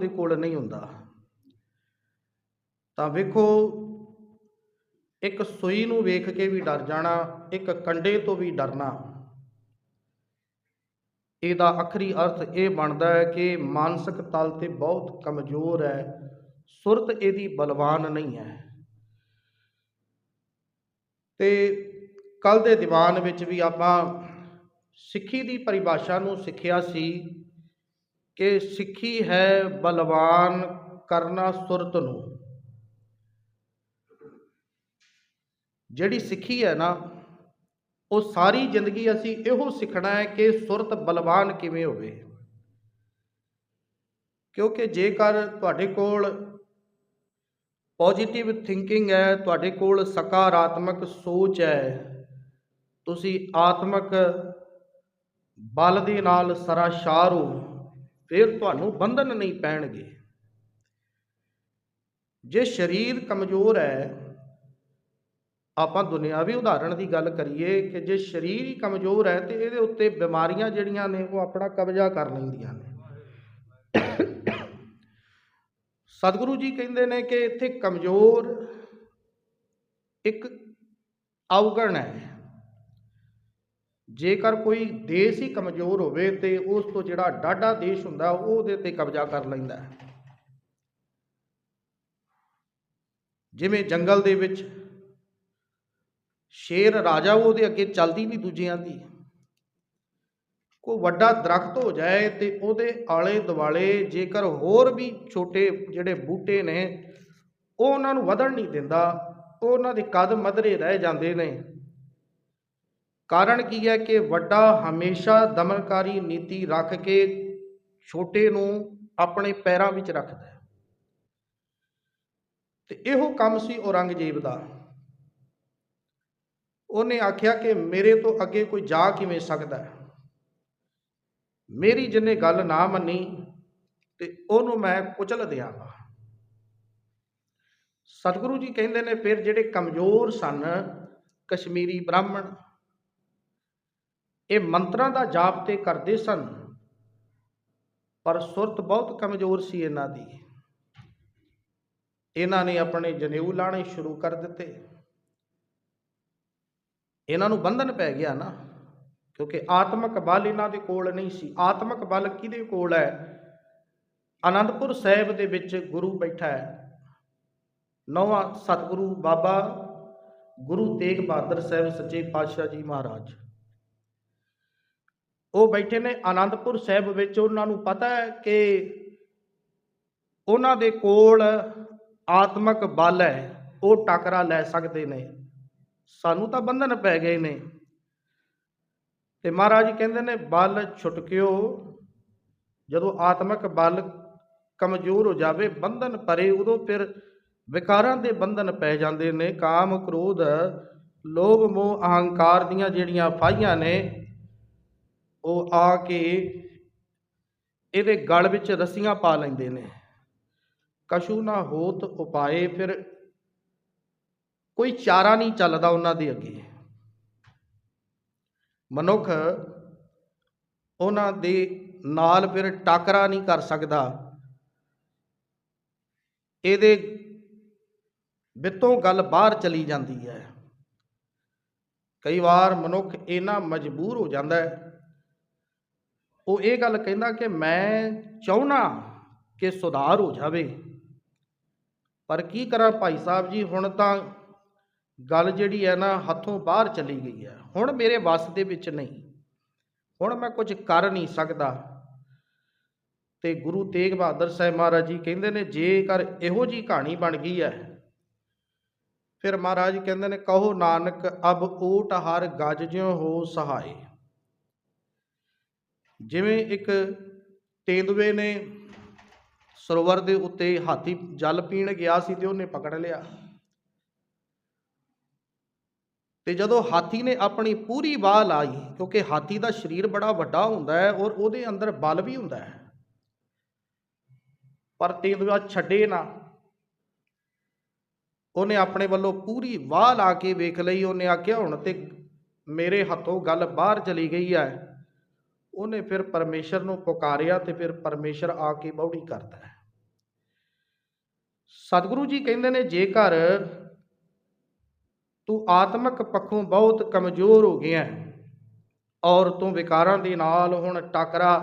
ਉਹਦੇ ਕੋਲ ਨਹੀਂ ਹੁੰਦਾ। ਤਾਂ ਵੇਖੋ, ਇੱਕ ਸੂਈ ਨੂੰ ਵੇਖ ਕੇ ਵੀ ਡਰ ਜਾਣਾ, ਇੱਕ ਕੰਡੇ ਤੋਂ ਵੀ ਡਰਨਾ, ਇਹਦਾ ਆਖਰੀ ਅਰਥ ਇਹ ਬਣਦਾ ਹੈ ਕਿ ਮਾਨਸਿਕ ਤਲ ਤੇ ਬਹੁਤ ਕਮਜ਼ੋਰ ਹੈ, ਸੁਰਤ ਇਹਦੀ ਬਲਵਾਨ ਨਹੀਂ ਹੈ। ਤੇ ਕੱਲ ਦੇ ਦੀਵਾਨ ਵਿੱਚ ਵੀ ਆਪਾਂ ਸਿੱਖੀ ਦੀ ਪਰਿਭਾਸ਼ਾ ਨੂੰ ਸਿੱਖਿਆ ਸੀ ਕਿ ਸਿੱਖੀ ਹੈ ਬਲਵਾਨ ਕਰਨਾ ਸੁਰਤ ਨੂੰ। ਜਿਹੜੀ ਸਿੱਖੀ ਹੈ ਨਾ, ਉਹ ਸਾਰੀ ਜ਼ਿੰਦਗੀ ਅਸੀਂ ਇਹੋ ਸਿੱਖਣਾ ਹੈ ਕਿ ਸੁਰਤ ਬਲਵਾਨ ਕਿਵੇਂ ਹੋਵੇ। ਕਿਉਂਕਿ ਜੇਕਰ ਤੁਹਾਡੇ ਕੋਲ ਪੋਜੀਟਿਵ ਥਿੰਕਿੰਗ ਹੈ, ਤੁਹਾਡੇ ਕੋਲ ਸਕਾਰਾਤਮਕ ਸੋਚ ਹੈ, ਤੁਸੀਂ ਆਤਮਕ ਬਲ ਦੇ ਨਾਲ ਸਰਾਸ਼ਾਰ ਹੋ। ਫਿਰ ਤੁਹਾਨੂੰ ਬੰਧਨ ਨਹੀਂ ਪੈਣਗੇ। ਜੇ ਸਰੀਰ ਕਮਜ਼ੋਰ ਹੈ, ਆਪਾਂ ਦੁਨਿਆਵੀ ਉਦਾਹਰਣ ਦੀ ਗੱਲ ਕਰੀਏ ਕਿ ਜੇ ਸਰੀਰ ਹੀ ਕਮਜ਼ੋਰ ਹੈ ਤੇ ਇਹਦੇ ਉੱਤੇ ਬਿਮਾਰੀਆਂ ਜਿਹੜੀਆਂ ਨੇ ਉਹ ਆਪਣਾ ਕਬਜ਼ਾ ਕਰ ਲੈਂਦੀਆਂ ਨੇ। ਸਤਿਗੁਰੂ ਜੀ ਕਹਿੰਦੇ ਨੇ ਕਿ ਇੱਥੇ ਕਮਜ਼ੋਰ ਇੱਕ ਔਗਣ ਹੈ। ਜੇਕਰ ਕੋਈ ਦੇਸ਼ ਹੀ ਕਮਜ਼ੋਰ ਹੋਵੇ ਤੇ ਉਸ ਤੋਂ ਜਿਹੜਾ ਡਾਢਾ ਦੇਸ਼ ਹੁੰਦਾ ਉਹ ਉਹਦੇ ਤੇ ਕਬਜ਼ਾ ਕਰ ਲੈਂਦਾ ਹੈ। ਜਿਵੇਂ ਜੰਗਲ ਦੇ ਵਿੱਚ ਸ਼ੇਰ ਰਾਜਾ ਉਹਦੇ ਅੱਗੇ ਚੱਲਦੀ ਨਹੀਂ ਦੂਜਿਆਂ ਦੀ। ਕੋਈ ਵੱਡਾ ਦਰਖਤ ਹੋ ਜਾਏ ਤੇ ਉਹਦੇ ਆਲੇ ਦੁਆਲੇ ਜੇਕਰ ਹੋਰ ਵੀ ਛੋਟੇ ਜਿਹੜੇ ਬੂਟੇ ਨੇ, ਉਹ ਉਹਨਾਂ ਨੂੰ ਵਧਣ ਨਹੀਂ ਦਿੰਦਾ ਉਹਨਾਂ ਦੇ ਕਦ ਮਧਰੇ ਰਹਿ ਜਾਂਦੇ ਨੇ। ਕਾਰਨ ਕੀ ਹੈ ਕਿ ਵੱਡਾ ਹਮੇਸ਼ਾ ਦਮਨਕਾਰੀ ਨੀਤੀ ਰੱਖ ਕੇ ਛੋਟੇ ਨੂੰ ਆਪਣੇ ਪੈਰਾਂ ਵਿੱਚ ਰੱਖਦਾ ਹੈ। ਤੇ ਇਹੋ ਕੰਮ ਸੀ ਔਰੰਗਜ਼ੇਬ ਦਾ। ਉਹਨੇ ਆਖਿਆ ਕਿ ਮੇਰੇ ਤੋਂ ਅੱਗੇ ਕੋਈ ਜਾ ਕਿਵੇਂ ਸਕਦਾ ਹੈ? ਮੇਰੀ ਜਿੰਨੇ ਗੱਲ ਨਾ ਮੰਨੀ ਤੇ ਉਹਨੂੰ ਮੈਂ ਕੁਚਲ ਦਿਆਂਗਾ। ਸਤਿਗੁਰੂ ਜੀ ਕਹਿੰਦੇ ਨੇ, ਫਿਰ ਜਿਹੜੇ ਕਮਜ਼ੋਰ ਸਨ, ਕਸ਼ਮੀਰੀ ਬ੍ਰਾਹਮਣ ਇਹ ਮੰਤਰਾਂ ਦਾ ਜਾਪ ਤੇ ਕਰਦੇ ਸਨ। ਪਰ ਸੁਰਤ ਬਹੁਤ ਕਮਜ਼ੋਰ ਸੀ ਇਹਨਾਂ ਦੀ। ਇਹਨਾਂ ਨੇ ਆਪਣੇ ਜਨੇਊ ਲਾਣੇ ਸ਼ੁਰੂ ਕਰ ਦਿੱਤੇ। ਇਹਨਾਂ ਨੂੰ ਬੰਧਨ ਪੈ ਗਿਆ ਨਾ, ਕਿਉਂਕਿ ਆਤਮਿਕ ਬਲ ਇਹਨਾਂ ਦੇ ਕੋਲ ਨਹੀਂ ਸੀ। ਆਤਮਿਕ ਬਲ ਕਿਹਦੇ ਕੋਲ ਹੈ? ਅਨੰਦਪੁਰ ਸਾਹਿਬ ਦੇ ਵਿੱਚ ਗੁਰੂ ਬੈਠਾ ਹੈ। ਨੌਵਾਂ ਸਤਿਗੁਰੂ ਬਾਬਾ ਗੁਰੂ ਤੇਗ ਬਹਾਦਰ ਸਾਹਿਬ ਸੱਚੇ ਪਾਤਸ਼ਾਹ ਜੀ ਮਹਾਰਾਜ। ਉਹ ਬੈਠੇ ਨੇ ਆਨੰਦਪੁਰ ਸਾਹਿਬ ਵਿੱਚ। ਉਹਨਾਂ ਨੂੰ ਪਤਾ ਹੈ ਕਿ ਉਹਨਾਂ ਦੇ ਕੋਲ ਆਤਮਿਕ ਬਲ ਹੈ। ਉਹ ਟਕਰਾ ਲੈ ਸਕਦੇ ਨੇ। ਸਾਨੂੰ ਤਾਂ ਬੰਧਨ ਪੈ ਗਏ ਨੇ। ਤੇ ਮਹਾਰਾਜ ਕਹਿੰਦੇ ਨੇ, ਬਲ ਛੁਟਕਿਓ। ਜਦੋਂ ਆਤਮਿਕ ਬਲ ਕਮਜ਼ੋਰ ਹੋ ਜਾਵੇ, ਬੰਧਨ ਪਰੇ ਉਦੋਂ ਫਿਰ ਵਿਕਾਰਾਂ ਦੇ ਬੰਧਨ ਪੈ ਜਾਂਦੇ ਨੇ। ਕਾਮ ਕ੍ਰੋਧ, ਲੋਭ ਮੋਹ, ਅਹੰਕਾਰ ਦੀਆਂ ਜਿਹੜੀਆਂ ਫਾਹੀਆਂ ਨੇ ਉਹ ਆ ਕੇ ਇਹਦੇ ਗਲ ਵਿੱਚ ਰੱਸੀਆਂ ਪਾ ਲੈਂਦੇ ਨੇ। ਕਸ਼ੂ ਨਾ ਹੋਤ ਉਪਾਏ ਫਿਰ ਕੋਈ ਚਾਰਾ ਨਹੀਂ ਚੱਲਦਾ ਉਹਨਾਂ ਦੇ ਅੱਗੇ। ਮਨੁੱਖ ਉਹਨਾਂ ਦੇ ਨਾਲ ਫਿਰ ਟਾਕਰਾ ਨਹੀਂ ਕਰ ਸਕਦਾ। ਇਹਦੇ ਵਿੱਤੋਂ ਗੱਲ ਬਾਹਰ ਚਲੀ ਜਾਂਦੀ ਹੈ। ਕਈ ਵਾਰ ਮਨੁੱਖ ਇੰਨਾ ਮਜਬੂਰ ਹੋ ਜਾਂਦਾ ਹੈ ਉਹ ਇਹ ਗੱਲ ਕਹਿੰਦਾ ਕਿ ਮੈਂ ਚਾਹਣਾ ਕਿ ਸੁਧਾਰ ਹੋ ਜਾਵੇ। ਪਰ ਕੀ ਕਰਾਂ ਭਾਈ ਸਾਹਿਬ ਜੀ, ਹੁਣ ਤਾਂ ਗੱਲ ਜਿਹੜੀ ਹੈ ਨਾ ਹੱਥੋਂ ਬਾਹਰ ਚਲੀ ਗਈ ਹੈ। ਹੁਣ ਮੇਰੇ ਵੱਸ ਦੇ ਵਿੱਚ ਨਹੀਂ। ਹੁਣ ਮੈਂ ਕੁਝ ਕਰ ਨਹੀਂ ਸਕਦਾ। ਤੇ ਗੁਰੂ ਤੇਗ ਬਹਾਦਰ ਸਾਹਿਬ ਮਹਾਰਾਜ ਜੀ ਕਹਿੰਦੇ ਨੇ, ਜੇਕਰ ਇਹੋ ਜੀ ਕਹਾਣੀ ਬਣ ਗਈ ਹੈ, ਫਿਰ ਮਹਾਰਾਜ ਕਹਿੰਦੇ ਨੇ, ਕਹੋ ਨਾਨਕ, ਅਬ ਊਟ ਹਰ ਗਜ ਜਿਉ ਹੋ ਸਹਾਏ। ਜਿਵੇਂ ਇੱਕ ਤੇਂਦੂਏ ਨੇ ਸਰੋਵਰ ਦੇ ਉੱਤੇ ਹਾਥੀ ਜਲ ਪੀਣ ਗਿਆ ਸੀ ਤੇ ਉਹਨੇ ਪਕੜ ਲਿਆ। ਤੇ ਜਦੋਂ ਹਾਥੀ ਨੇ ਆਪਣੀ ਪੂਰੀ ਬਾਹ ਲਾਈ, ਕਿਉਂਕਿ ਹਾਥੀ ਦਾ ਸਰੀਰ ਬੜਾ ਵੱਡਾ ਹੁੰਦਾ ਹੈ ਔਰ ਉਹਦੇ ਅੰਦਰ ਬਲ ਵੀ ਹੁੰਦਾ ਹੈ। ਪਰ ਤੇਂਦੂਆ ਛੱਡੇ ਨਾ। ਉਹਨੇ ਆਪਣੇ ਵੱਲੋਂ ਪੂਰੀ ਵਾਹ ਲਾ ਕੇ ਵੇਖ ਲਈ, ਉਹਨੇ ਆਖਿਆ, ਹੁਣ ਤੇ ਮੇਰੇ ਹੱਥੋਂ ਗੱਲ ਬਾਹਰ ਚਲੀ ਗਈ ਹੈ। ਉਹਨੇ ਫਿਰ ਪਰਮੇਸ਼ਰ ਨੂੰ ਪੁਕਾਰਿਆ ਤੇ ਫਿਰ ਪਰਮੇਸ਼ਰ ਆ ਕੇ ਬੌੜੀ ਕਰਦਾ ਹੈ। ਸਤਿਗੁਰੂ ਜੀ ਕਹਿੰਦੇ ਨੇ, ਜੇਕਰ ਤੂੰ ਆਤਮਿਕ ਪੱਖੋਂ ਬਹੁਤ ਕਮਜ਼ੋਰ ਹੋ ਗਿਆ ਔਰ ਤੂੰ ਵਿਕਾਰਾਂ ਦੇ ਨਾਲ ਹੁਣ ਟਕਰਾ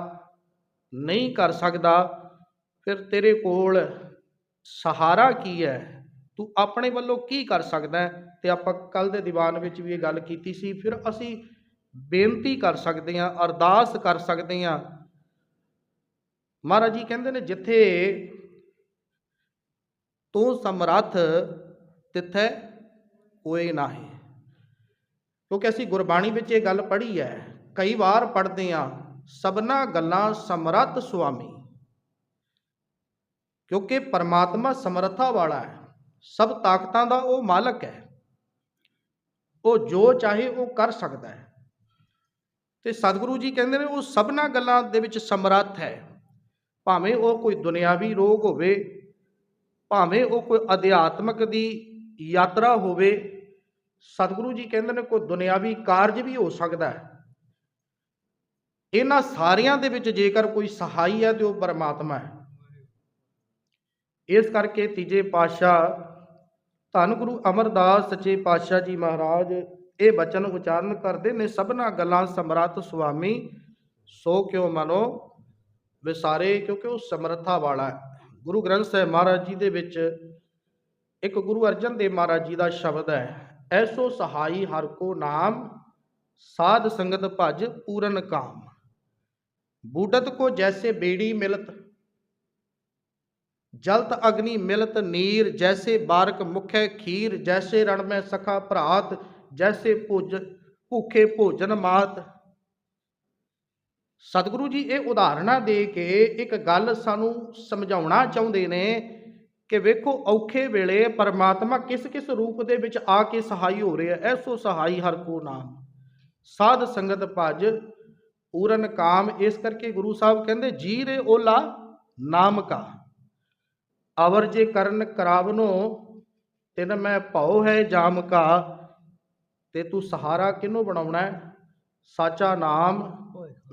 ਨਹੀਂ ਕਰ ਸਕਦਾ, ਫਿਰ ਤੇਰੇ ਕੋਲ ਸਹਾਰਾ ਕੀ ਹੈ? ਤੂੰ ਆਪਣੇ ਵੱਲੋਂ ਕੀ ਕਰ ਸਕਦਾ ਤੇ ਆਪਾਂ ਕੱਲ ਦੇ ਦੀਵਾਨ ਵਿੱਚ ਵੀ ਇਹ ਗੱਲ ਕੀਤੀ ਸੀ, ਫਿਰ ਅਸੀਂ ਬੇਨਤੀ ਕਰ ਸਕਦੇ ਹਾਂ, ਅਰਦਾਸ ਕਰ ਸਕਦੇ ਹਾਂ। ਮਹਾਰਾਜ ਜੀ ਕਹਿੰਦੇ ਨੇ, ਜਿੱਥੇ ਤੂੰ ਸਮਰੱਥ, ਤਿੱਥੇ ਕੋਈ ਨਾਹੀ। ਕਿਉਂਕਿ ਅਸੀਂ ਗੁਰਬਾਣੀ ਵਿੱਚ ਇਹ ਗੱਲ ਪੜ੍ਹੀ ਹੈ, ਕਈ ਵਾਰ ਪੜ੍ਹਦੇ ਹਾਂ, ਸਭਨਾ ਗੱਲਾਂ ਸਮਰੱਥ ਸੁਆਮੀ। ਕਿਉਂਕਿ ਪਰਮਾਤਮਾ ਸਮਰੱਥਾ ਵਾਲਾ ਹੈ, ਸਭ ਤਾਕਤਾਂ ਦਾ ਉਹ ਮਾਲਕ ਹੈ। ਉਹ ਜੋ ਚਾਹੇ ਉਹ ਕਰ ਸਕਦਾ ਹੈ। ਤੇ ਸਤਿਗੁਰੂ ਜੀ ਕਹਿੰਦੇ ਨੇ ਉਹ ਸਭਨਾ ਗੱਲਾਂ ਦੇ ਵਿੱਚ ਸਮਰੱਥ ਹੈ। ਭਾਵੇਂ ਉਹ ਕੋਈ ਦੁਨਿਆਵੀ ਰੋਗ ਹੋਵੇ, ਭਾਵੇਂ ਉਹ ਕੋਈ ਅਧਿਆਤਮਕ ਦੀ ਯਾਤਰਾ ਹੋਵੇ, ਸਤਿਗੁਰੂ ਜੀ ਕਹਿੰਦੇ ਨੇ ਕੋਈ ਦੁਨਿਆਵੀ ਕਾਰਜ ਵੀ ਹੋ ਸਕਦਾ ਹੈ। ਇਹਨਾਂ ਸਾਰਿਆਂ ਦੇ ਵਿੱਚ ਜੇਕਰ ਕੋਈ ਸਹਾਈ ਹੈ ਤੇ ਉਹ ਪਰਮਾਤਮਾ ਹੈ। ਇਸ ਕਰਕੇ ਤੀਜੇ ਪਾਤਸ਼ਾਹ ਧੰਨ ਗੁਰੂ ਅਮਰਦਾਸ ਸੱਚੇ ਪਾਤਸ਼ਾਹ ਜੀ ਮਹਾਰਾਜ ਇਹ ਬਚਨ ਉਚਾਰਨ ਕਰਦੇ ਨੇ, ਸਭਨਾ ਗੱਲਾਂ ਸਮਰੱਥ ਸੁਆਮੀ, ਸੋ ਕਿਉ ਮਨੋ ਵਿਸਾਰੇ, ਕਿਉਂਕਿ ਉਹ ਸਮਰੱਥਾ ਵਾਲਾ ਹੈ। ਗੁਰੂ ਗ੍ਰੰਥ ਸਾਹਿਬ ਮਹਾਰਾਜ ਜੀ ਦੇ ਵਿੱਚ ਇੱਕ ਗੁਰੂ ਅਰਜਨ ਦੇਵ ਮਹਾਰਾਜ ਜੀ ਦਾ ਸ਼ਬਦ ਹੈ, ਐਸੋ ਸਹਾਈ ਹਰ ਕੋ ਨਾਮ, ਸਾਧ ਸੰਗਤ ਭਜ ਪੂਰਨ ਕਾਮ। ਬੂਟਤ ਕੋ ਜੈਸੇ ਬੇੜੀ ਮਿਲਤ, ਜਲਤ ਅਗਨੀ ਮਿਲਤ ਨੀਰ, ਜੈਸੇ ਬਾਰਕ ਮੁਖੈ ਖੀਰ, ਜੈਸੇ ਰਣ ਮੈਂ ਸਖਾ ਭਰਾਤ ਜੈਸੇ ਭੋਜ, ਭੁੱਖੇ ਭੋਜਨ ਮਾਤ। ਸਤਿਗੁਰੂ ਜੀ, ਇਹ ਉਦਾਹਰਨਾਂ ਦੇ ਕੇ ਇੱਕ ਗੱਲ ਸਾਨੂੰ ਸਮਝਾਉਣਾ ਚਾਹੁੰਦੇ ਨੇ ਕਿ ਵੇਖੋ, ਔਖੇ ਵੇਲੇ ਪਰਮਾਤਮਾ ਕਿਸ ਕਿਸ ਰੂਪ ਦੇ ਵਿੱਚ ਆ ਕੇ ਸਹਾਈ ਹੋ ਰਿਹਾ ਐਸੋ ਸਹਾਈ ਹਰ ਕੋ ਨਾਮ। ਸਾਧ ਸੰਗਤ ਭਜ, ਪੂਰਨ ਕਾਮ, ਇਸ ਕਰਕੇ ਗੁਰੂ ਸਾਹਿਬ ਕਹਿੰਦੇ, ਜੀ ਰੇ ਓਲਾ ਨਾਮ ਕਾ। ਅਵਰ ਜੇ ਕਰਨ ਕਰਾਵਨੋ, ਤਿਨ ਮੈਂ ਭਉ ਹੈ ਜਾਮ ਕਾ। ਤੇ ਤੂੰ ਸਹਾਰਾ ਕਿਹਨੂੰ ਬਣਾਉਣਾ ਹੈ? ਸਾਚਾ ਨਾਮ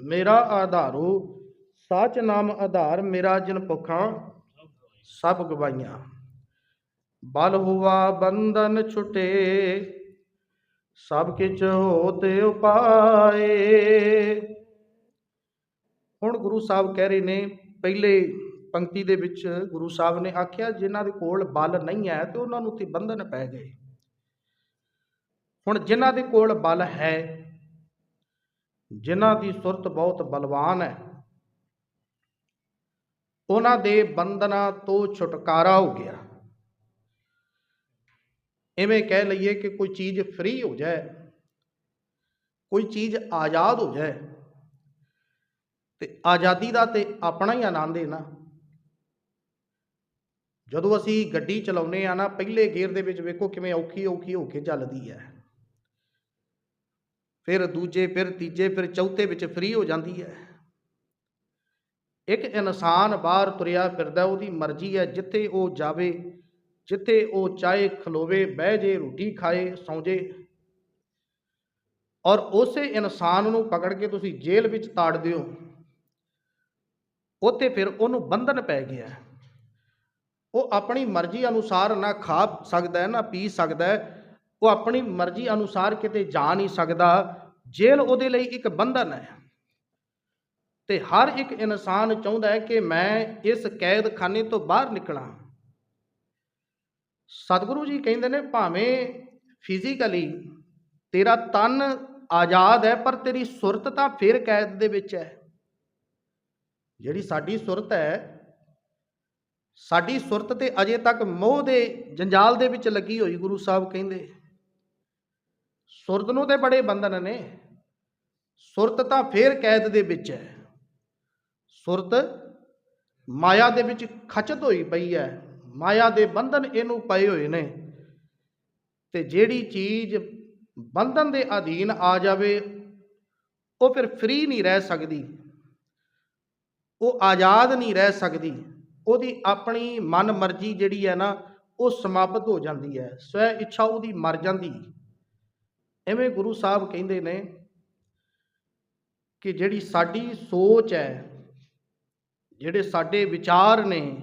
ਮੇਰਾ ਆਧਾਰੋ। ਸਾਚ ਨਾਮ ਆਧਾਰ ਮੇਰਾ ਜਿਨ ਭੁਖਾਂ ਸਭ ਗਵਾਈਆਂ ਬਲ ਹੁਆ ਬੰਧਨ ਛੁਟੇ ਸਭ ਕਿਛ ਹੋਤ ਉਪਾਏ। ਹੁਣ ਗੁਰੂ ਸਾਹਿਬ ਕਹਿ ਰਹੇ ਨੇ ਪਹਿਲੇ ਪੰਕਤੀ ਦੇ ਵਿੱਚ ਗੁਰੂ ਸਾਹਿਬ ਨੇ ਆਖਿਆ ਜਿਨ੍ਹਾਂ ਦੇ ਕੋਲ ਬਲ ਨਹੀਂ ਹੈ ਤੇ ਉਹਨਾਂ ਨੂੰ ਤੇ ਬੰਧਨ ਪੈ ਗਏ। ਹੁਣ ਜਿਨ੍ਹਾਂ ਦੇ ਕੋਲ ਬਲ ਹੈ, ਜਿਨ੍ਹਾਂ ਦੀ ਸੁਰਤ ਬਹੁਤ ਬਲਵਾਨ ਹੈ, ਉਹਨਾਂ ਦੇ ਬੰਧਨਾਂ ਤੋਂ ਛੁਟਕਾਰਾ ਹੋ ਗਿਆ। ਐਵੇਂ ਕਹਿ ਲਈਏ ਕਿ ਕੋਈ ਚੀਜ਼ ਫ੍ਰੀ ਹੋ ਜਾਏ, ਕੋਈ ਚੀਜ਼ ਆਜ਼ਾਦ ਹੋ ਜਾਏ, ਤੇ ਆਜ਼ਾਦੀ ਦਾ ਤੇ ਆਪਣਾ ਹੀ ਆਨੰਦ ਹੈ ਨਾ। ਜਦੋਂ ਅਸੀਂ ਗੱਡੀ ਚਲਾਉਨੇ ਆ ਨਾ, ਪਹਿਲੇ ਗੇਅਰ ਦੇ ਵਿੱਚ ਵੇਖੋ ਕਿਵੇਂ ਔਖੀ ਔਖੀ ਹੋ ਕੇ ਚੱਲਦੀ ਹੈ। ਫਿਰ ਦੂਜੇ, ਫਿਰ ਤੀਜੇ, ਫਿਰ ਚੌਥੇ ਵਿੱਚ ਫ੍ਰੀ ਹੋ ਜਾਂਦੀ ਹੈ। ਇੱਕ ਇਨਸਾਨ ਬਾਹਰ ਤੁਰਿਆ ਫਿਰਦਾ ਉਹਦੀ ਮਰਜ਼ੀ ਹੈ, ਜਿੱਥੇ ਉਹ ਜਾਵੇ, ਜਿੱਥੇ ਉਹ ਚਾਹੇ ਖਲੋਵੇ, ਬਹਿ ਜੇ, ਰੋਟੀ ਖਾਏ, ਸੌਂ ਜੇ। ਔਰ ਉਸੇ ਇਨਸਾਨ ਨੂੰ ਪਕੜ ਕੇ ਤੁਸੀਂ ਜੇਲ੍ਹ ਵਿੱਚ ਤਾੜ ਦਿਓ। ਉੱਥੇ ਫਿਰ ਉਹਨੂੰ ਬੰਧਨ ਪੈ ਗਿਆ। ਉਹ ਆਪਣੀ ਮਰਜ਼ੀ ਅਨੁਸਾਰ ਨਾ ਖਾ ਸਕਦਾ ਹੈ, ਨਾ ਪੀ ਸਕਦਾ ਹੈ ਉਹ ਆਪਣੀ ਮਰਜ਼ੀ ਅਨੁਸਾਰ ਕਿਤੇ ਜਾ ਨਹੀਂ ਸਕਦਾ, ਜੇਲ੍ਹ ਉਹਦੇ ਲਈ ਇੱਕ ਬੰਧਨ ਹੈ। ਤੇ ਹਰ ਇੱਕ ਇਨਸਾਨ ਚਾਹੁੰਦਾ ਹੈ ਕਿ ਮੈਂ ਇਸ ਕੈਦਖਾਨੇ ਤੋਂ ਬਾਹਰ ਨਿਕਲਾਂ। ਸਤਿਗੁਰੂ ਜੀ ਕਹਿੰਦੇ ਨੇ, ਭਾਵੇਂ ਫਿਜ਼ੀਕਲੀ ਤੇਰਾ ਤਨ ਆਜ਼ਾਦ ਹੈ, ਪਰ ਤੇਰੀ ਸੁਰਤ ਤਾਂ ਫਿਰ ਕੈਦ ਦੇ ਵਿੱਚ ਹੈ। ਜਿਹੜੀ ਸਾਡੀ ਸੁਰਤ ਹੈ, ਸਾਡੀ ਸੁਰਤ ਤੇ ਅਜੇ ਤੱਕ ਮੋਹ ਦੇ ਜੰਜਾਲ ਦੇ ਵਿੱਚ ਲੱਗੀ ਹੋਈ ਗੁਰੂ ਸਾਹਿਬ ਕਹਿੰਦੇ। ਸੁਰਤ ਨੂੰ ਤੇ ਬੜੇ ਬੰਧਨ ਨੇ। ਸੁਰਤ ਤਾਂ ਫੇਰ ਕੈਦ ਦੇ ਵਿੱਚ ਹੈ। ਸੁਰਤ ਮਾਇਆ ਦੇ ਵਿੱਚ ਖਚਤ ਹੋਈ ਪਈ ਹੈ। ਮਾਇਆ ਦੇ ਬੰਧਨ ਇਹਨੂੰ ਪਏ ਹੋਏ ਨੇ। ਤੇ ਜਿਹੜੀ ਚੀਜ਼ ਬੰਧਨ ਦੇ ਅਧੀਨ ਆ ਜਾਵੇ, ਉਹ ਫਿਰ ਫ੍ਰੀ ਨਹੀਂ ਰਹਿ ਸਕਦੀ। ਉਹ ਆਜ਼ਾਦ ਨਹੀਂ ਰਹਿ ਸਕਦੀ। ਉਹਦੀ ਆਪਣੀ ਮਨ ਮਰਜ਼ੀ ਜਿਹੜੀ ਹੈ ਨਾ, ਉਹ ਸਮਾਪਤ ਹੋ ਜਾਂਦੀ ਹੈ। ਸਵੈ ਇੱਛਾ ਉਹਦੀ ਮਰ ਜਾਂਦੀ। ਐਵੇਂ ਗੁਰੂ ਸਾਹਿਬ ਕਹਿੰਦੇ ਨੇ ਕਿ ਜਿਹੜੀ ਸਾਡੀ ਸੋਚ ਹੈ, ਜਿਹੜੇ ਸਾਡੇ ਵਿਚਾਰ ਨੇ,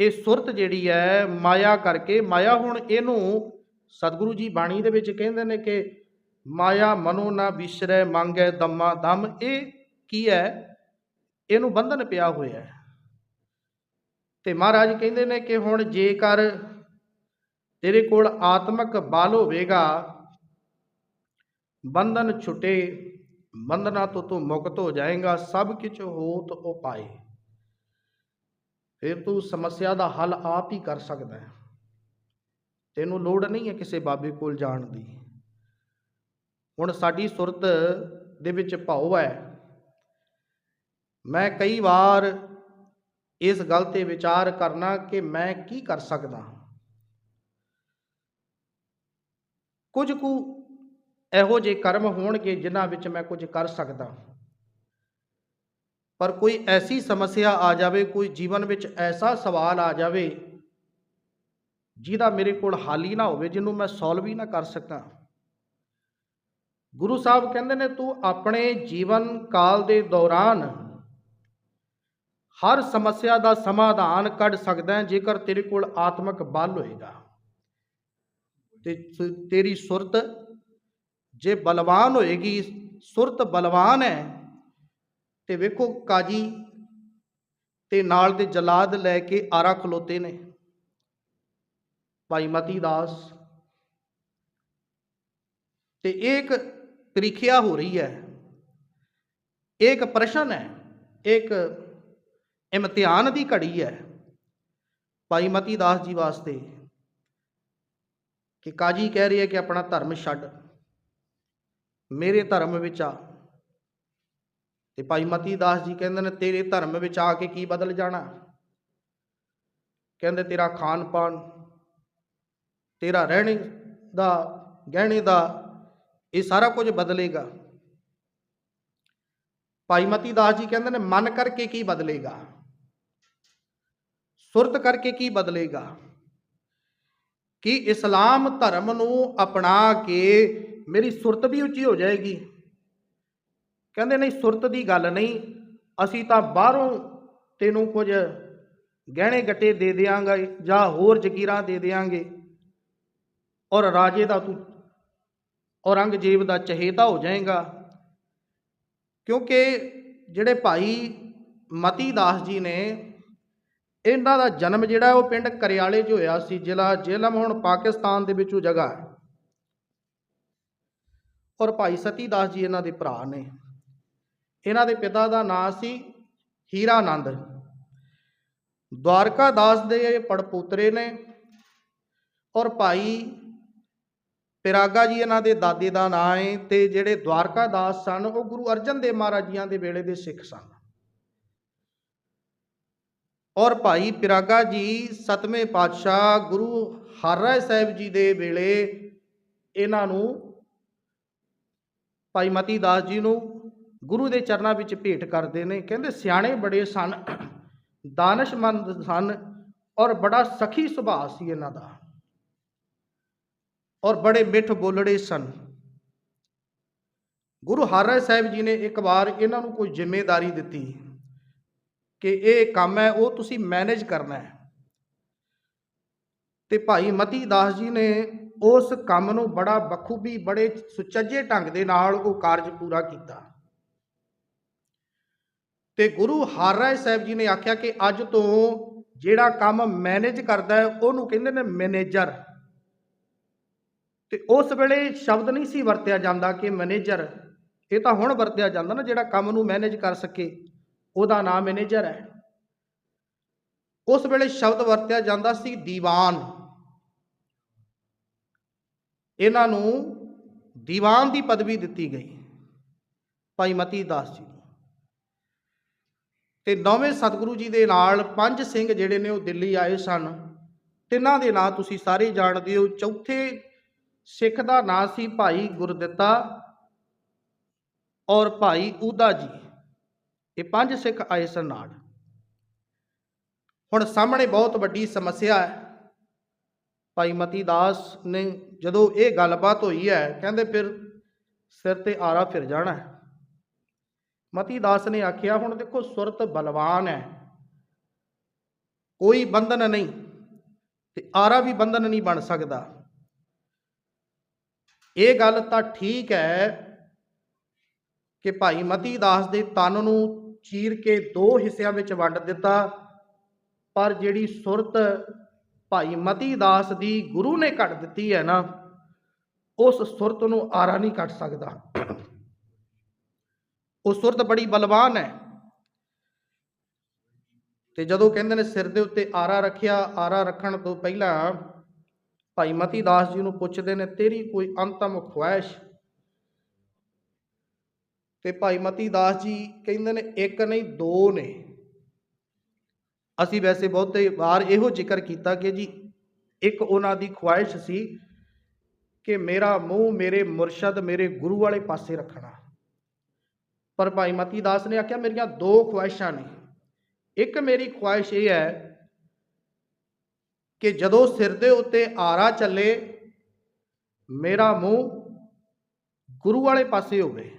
ਇਹ ਸੁਰਤ ਜਿਹੜੀ ਹੈ ਮਾਇਆ ਕਰਕੇ, ਮਾਇਆ ਹੁਣ ਇਹਨੂੰ ਸਤਿਗੁਰੂ ਜੀ ਬਾਣੀ ਦੇ ਵਿੱਚ ਕਹਿੰਦੇ ਨੇ ਕਿ ਮਾਇਆ ਮਨੋ ਨਾ ਵਿਸਰੈ, ਮੰਗੈ ਦਮਾ ਦਮ। ਇਹ ਕੀ ਹੈ? ਇਹਨੂੰ ਬੰਧਨ ਪਿਆ ਹੋਇਆ ਹੈ। ਤੇ ਮਹਾਰਾਜ ਕਹਿੰਦੇ ਨੇ ਕਿ ਹੁਣ ਜੇਕਰ ਤੇਰੇ ਕੋਲ ਆਤਮਿਕ ਬਲ ਹੋਵੇਗਾ। ਬੰਧਨ ਛੁਟੇ, ਬੰਧਨਾਂ ਤੋਂ ਤੂੰ ਮੁਕਤ ਹੋ ਜਾਏਗਾ। ਸਭ ਕੁਝ ਹੋਤ ਉਪਾਏ। ਫਿਰ ਤੂੰ ਸਮੱਸਿਆ ਦਾ ਹੱਲ ਆਪ ਹੀ ਕਰ ਸਕਦਾ ਹੈ। ਤੈਨੂੰ ਲੋੜ ਨਹੀਂ ਹੈ ਕਿਸੇ ਬਾਬੇ ਕੋਲ ਜਾਣ ਦੀ। ਹੁਣ ਸਾਡੀ ਸੁਰਤ ਦੇ ਵਿੱਚ ਭਾਉ ਹੈ। ਮੈਂ ਕਈ ਵਾਰ ਇਸ ਗੱਲ ਤੇ ਵਿਚਾਰ ਕਰਨਾ ਕਿ ਮੈਂ ਕੀ ਕਰ ਸਕਦਾ ਕੁਝ ਕੁ ਇਹੋ ਜਿਹੇ ਕਰਮ ਹੋਣਗੇ ਜਿਨ੍ਹਾਂ ਵਿੱਚ ਮੈਂ ਕੁਝ ਕਰ ਸਕਦਾ ਪਰ ਕੋਈ ਐਸੀ ਸਮੱਸਿਆ ਆ ਜਾਵੇ, ਕੋਈ ਜੀਵਨ ਵਿੱਚ ਐਸਾ ਸਵਾਲ ਆ ਜਾਵੇ ਜਿਹਦਾ ਮੇਰੇ ਕੋਲ ਹੱਲ ਹੀ ਨਾ ਹੋਵੇ, ਜਿਹਨੂੰ ਮੈਂ ਸੋਲਵ ਹੀ ਨਾ ਕਰ ਸਕਾਂ। ਗੁਰੂ ਸਾਹਿਬ ਕਹਿੰਦੇ ਨੇ, ਤੂੰ ਆਪਣੇ ਜੀਵਨ ਕਾਲ ਦੇ ਦੌਰਾਨ ਹਰ ਸਮੱਸਿਆ ਦਾ ਸਮਾਧਾਨ ਕੱਢ ਸਕਦਾ ਹੈ, ਜੇਕਰ ਤੇਰੇ ਕੋਲ ਆਤਮਿਕ ਬਲ ਹੋਏਗਾ। ਤੇ ਤੇਰੀ ਸੁਰਤ ਜੇ ਬਲਵਾਨ ਹੋਏਗੀ, ਸੁਰਤ ਬਲਵਾਨ ਹੈ। ਤੇ ਵੇਖੋ ਕਾਜੀ, ਤੇ ਨਾਲ ਦੇ ਜਲਾਦ ਲੈ ਕੇ ਆਰਾ ਖਲੋਤੇ ਨੇ। ਭਾਈ ਮਤੀ ਦਾਸ, ਤੇ ਇਹ ਇੱਕ ਪ੍ਰੀਖਿਆ ਹੋ ਰਹੀ ਹੈ। ਇਹ ਇੱਕ ਪ੍ਰਸ਼ਨ ਹੈ ਇੱਕ ਇਮਤਿਹਾਨ ਦੀ ਘੜੀ ਹੈ। ਭਾਈ ਮਤੀ ਦਾਸ ਜੀ ਵਾਸਤੇ ਕਿ ਕਾਜੀ ਕਹਿ ਰਹੀ ਹੈ ਕਿ ਆਪਣਾ ਧਰਮ ਛੱਡ। ਮੇਰੇ ਧਰਮ ਵਿੱਚ ਆ। ਤੇ ਭਾਈ ਮਤੀ ਦਾਸ ਜੀ ਕਹਿੰਦੇ ਨੇ, ਤੇਰੇ ਧਰਮ ਵਿੱਚ ਆ ਕੇ ਕੀ ਬਦਲ ਜਾਣਾ? ਕਹਿੰਦੇ ਤੇਰਾ ਖਾਣ ਪਾਣ ਤੇਰਾ ਰਹਿਣੇ ਦਾ, ਗਹਿਣੇ ਦਾ, ਇਹ ਸਾਰਾ ਕੁਝ ਬਦਲੇਗਾ। ਭਾਈ ਮਤੀ ਦਾਸ ਜੀ ਕਹਿੰਦੇ ਨੇ, ਮਨ ਕਰਕੇ ਕੀ ਬਦਲੇਗਾ? ਸੁਰਤ ਕਰਕੇ ਕੀ ਬਦਲੇਗਾ? ਕਿ ਇਸਲਾਮ ਧਰਮ ਨੂੰ ਅਪਣਾ ਕੇ ਮੇਰੀ ਸੁਰਤ ਵੀ ਉੱਚੀ ਹੋ ਜਾਏਗੀ। ਕਹਿੰਦੇ ਨਹੀਂ, ਸੁਰਤ ਦੀ ਗੱਲ ਨਹੀਂ। ਅਸੀਂ ਤਾਂ ਬਾਹਰੋਂ ਤੈਨੂੰ ਕੁਝ ਗਹਿਣੇ ਗੱਟੇ ਦੇ ਦਿਆਂਗੇ ਜਾਂ ਹੋਰ ਜ਼ਕੀਰਾਂ ਦੇ ਦਿਆਂਗੇ। ਔਰ ਰਾਜੇ ਦਾ ਤੂੰ ਔਰੰਗਜ਼ੇਬ ਦਾ ਚਹੇਤਾ ਹੋ ਜਾਏਗਾ। ਕਿਉਂਕਿ ਜਿਹੜੇ ਭਾਈ ਮਤੀ ਦਾਸ ਜੀ ਨੇ ਇਹਨਾਂ ਦਾ ਜਨਮ ਜਿਹੜਾ ਉਹ ਪਿੰਡ ਕਰਿਆਲੇ 'ਚ ਹੋਇਆ ਸੀ, ਜ਼ਿਲ੍ਹਾ ਜੇਲਮ, ਹੁਣ ਪਾਕਿਸਤਾਨ ਦੇ ਵਿੱਚ ਉਹ ਜਗ੍ਹਾ ਹੈ। ਔਰ ਭਾਈ ਸਤੀ ਦਾਸ ਜੀ ਇਹਨਾਂ ਦੇ ਭਰਾ ਨੇ। ਇਹਨਾਂ ਦੇ ਪਿਤਾ ਦਾ ਨਾਂ ਸੀ ਹੀਰਾ ਹੀਰਾਨੰਦ। ਦਵਾਰਕਾ ਦਾਸ ਦੇ ਪੜਪੂਤਰੇ ਨੇ ਔਰ ਭਾਈ ਪਿਰਾਗਾ ਜੀ ਇਹਨਾਂ ਦੇ ਦਾਦੇ ਦਾ ਨਾਂ ਹੈ ਤੇ ਜਿਹੜੇ ਦਵਾਰਕਾ ਦਾਸ ਸਨ, ਉਹ ਗੁਰੂ ਅਰਜਨ ਦੇਵ ਮਹਾਰਾਜ ਜੀਆਂ ਦੇ ਵੇਲੇ ਦੇ ਸਿੱਖ ਸਨ। ਔਰ ਭਾਈ ਪਿਰਾਗਾ ਜੀ, ਸਤਵੇਂ ਪਾਤਸ਼ਾਹ ਗੁਰੂ ਹਰਰਾਏ ਸਾਹਿਬ ਜੀ ਦੇ ਵੇਲੇ ਇਹਨਾਂ ਨੂੰ ਭਾਈ ਮਤੀ ਦਾਸ ਜੀ ਨੂੰ ਗੁਰੂ ਦੇ ਚਰਨਾਂ ਵਿੱਚ ਭੇਟ ਕਰਦੇ ਨੇ। ਕਹਿੰਦੇ ਸਿਆਣੇ ਬੜੇ ਸਨ ਦਾਨਸ਼ਮੰਦ ਸਨ ਔਰ ਬੜਾ ਸਖੀ ਸੁਭਾਅ ਸੀ ਇਹਨਾਂ ਦਾ। ਔਰ ਬੜੇ ਮਿੱਠ ਬੋਲੜੇ ਸਨ। ਗੁਰੂ ਹਰਰਾਏ ਸਾਹਿਬ ਜੀ ਨੇ ਇੱਕ ਵਾਰ ਇਹਨਾਂ ਨੂੰ ਕੋਈ ਜ਼ਿੰਮੇਵਾਰੀ ਦਿੱਤੀ। ਕਿ ਇਹ ਕੰਮ ਹੈ, ਉਹ ਤੁਸੀਂ ਮੈਨੇਜ ਕਰਨਾ ਹੈ। ਤੇ ਭਾਈ ਮਤੀ ਦਾਸ ਜੀ ਨੇ ਉਸ ਕੰਮ ਨੂੰ ਬੜਾ ਬਖੂਬੀ, ਬੜੇ ਸੁਚੱਜੇ ਢੰਗ ਦੇ ਨਾਲ ਉਹ ਕਾਰਜ ਪੂਰਾ ਕੀਤਾ। ਤੇ ਗੁਰੂ ਹਰਰਾਏ ਸਾਹਿਬ ਜੀ ਨੇ ਆਖਿਆ ਕਿ ਅੱਜ ਤੋਂ ਜਿਹੜਾ ਕੰਮ ਮੈਨੇਜ ਕਰਦਾ ਹੈ, ਉਹਨੂੰ ਕਹਿੰਦੇ ਨੇ ਮੈਨੇਜਰ ਤੇ ਉਸ ਵੇਲੇ ਸ਼ਬਦ ਨਹੀਂ ਸੀ ਵਰਤਿਆ ਜਾਂਦਾ ਕਿ ਮੈਨੇਜਰ ਇਹ ਤਾਂ ਹੁਣ ਵਰਤਿਆ ਜਾਂਦਾ ਨਾ, ਜਿਹੜਾ ਕੰਮ ਨੂੰ ਮੈਨੇਜ ਕਰ ਸਕੇ। ਉਹਦਾ ਨਾਮ ਮੈਨੇਜਰ ਹੈ। ਉਸ ਵੇਲੇ ਸ਼ਬਦ ਵਰਤਿਆ ਜਾਂਦਾ ਸੀ ਦੀਵਾਨ। ਇਹਨਾਂ ਨੂੰ ਦੀਵਾਨ ਦੀ ਪਦਵੀ ਦਿੱਤੀ ਗਈ। ਭਾਈ ਮਤੀ ਦਾਸ ਜੀ ਤੇ ਨੌਵੇਂ ਸਤਿਗੁਰੂ ਜੀ ਦੇ ਨਾਲ ਪੰਜ ਸਿੰਘ ਜਿਹੜੇ ਨੇ ਉਹ ਦਿੱਲੀ ਆਏ ਸਨ। ਤਿੰਨਾਂ ਦੇ ਨਾਂ ਤੁਸੀਂ ਸਾਰੇ ਜਾਣਦੇ ਹੋ। ਚੌਥੇ ਸਿੱਖ ਦਾ ਨਾਂ ਸੀ ਭਾਈ ਗੁਰਦਿੱਤਾ ਔਰ ਭਾਈ ਊਦਾ ਜੀ। ਇਹ ਪੰਜ ਸਿੱਖ ਆਏ ਸਨ ਨਾਲ। ਹੁਣ ਸਾਹਮਣੇ ਬਹੁਤ ਵੱਡੀ ਸਮੱਸਿਆ ਹੈ। ਭਾਈ ਮਤੀ ਦਾਸ ਨੇ ਜਦੋਂ ਇਹ ਗੱਲਬਾਤ ਹੋਈ ਹੈ, ਕਹਿੰਦੇ ਫਿਰ ਸਿਰ ਤੇ ਆਰਾ ਫਿਰ ਜਾਣਾ ਮਤੀ ਦਾਸ ਨੇ ਆਖਿਆ, ਹੁਣ ਦੇਖੋ, ਸੁਰਤ ਬਲਵਾਨ ਹੈ। ਕੋਈ ਬੰਧਨ ਨਹੀਂ ਤੇ ਆਰਾ ਵੀ ਬੰਧਨ ਨਹੀਂ ਬਣ ਸਕਦਾ। ਇਹ ਗੱਲ ਤਾਂ ਠੀਕ ਹੈ ਕਿ ਭਾਈ ਮਤੀ ਦਾਸ ਦੇ ਤਨ ਨੂੰ ਚੀਰ ਕੇ ਦੋ ਹਿੱਸਿਆਂ ਵਿੱਚ ਵੰਡ ਦਿੱਤਾ। ਪਰ ਜਿਹੜੀ ਸੁਰਤ ਭਾਈ ਮਤੀ ਦਾਸ ਦੀ ਗੁਰੂ ਨੇ ਕੱਢ ਦਿੱਤੀ ਹੈ ਨਾ, ਉਸ ਸੁਰਤ ਨੂੰ ਆਰਾ ਨਹੀਂ ਕੱਟ ਸਕਦਾ। ਉਹ ਸੁਰਤ ਬੜੀ ਬਲਵਾਨ ਹੈ। ਤੇ ਜਦੋਂ ਕਹਿੰਦੇ ਨੇ ਸਿਰ ਦੇ ਉੱਤੇ ਆਰਾ ਰੱਖਿਆ, ਆਰਾ ਰੱਖਣ ਤੋਂ ਪਹਿਲਾਂ ਭਾਈ ਮਤੀ ਦਾਸ ਜੀ ਨੂੰ ਪੁੱਛਦੇ ਨੇ, ਤੇਰੀ ਕੋਈ ਅੰਤਮ ਖੁਆਇਸ਼ ਤੇ ਭਾਈ ਮਤੀ ਦਾਸ ਜੀ ਕਹਿੰਦੇ ਨੇ, ਇੱਕ ਨਹੀਂ, ਦੋ ਨੇ। ਅਸੀਂ ਵੈਸੇ ਬਹੁਤੇ ਵਾਰ ਇਹੋ ਜ਼ਿਕਰ ਕੀਤਾ ਕਿ ਜੀ, ਇੱਕ ਉਹਨਾਂ ਦੀ ਖੁਆਇਸ਼ ਸੀ ਕਿ ਮੇਰਾ ਮੂੰਹ ਮੇਰੇ ਮੁਰਸ਼ਦ, ਮੇਰੇ ਗੁਰੂ ਵਾਲੇ ਪਾਸੇ ਰੱਖਣਾ। ਪਰ ਭਾਈ ਮਤੀ ਦਾਸ ਨੇ ਆਖਿਆ, ਮੇਰੀਆਂ ਦੋ ਖੁਆਇਸ਼ਾਂ ਨੇ। ਇੱਕ ਮੇਰੀ ਖੁਆਇਸ਼ ਇਹ ਹੈ ਕਿ ਜਦੋਂ ਸਿਰ ਦੇ ਉੱਤੇ ਆਰਾ ਚੱਲੇ, ਮੇਰਾ ਮੂੰਹ ਗੁਰੂ ਵਾਲੇ ਪਾਸੇ ਹੋਵੇ।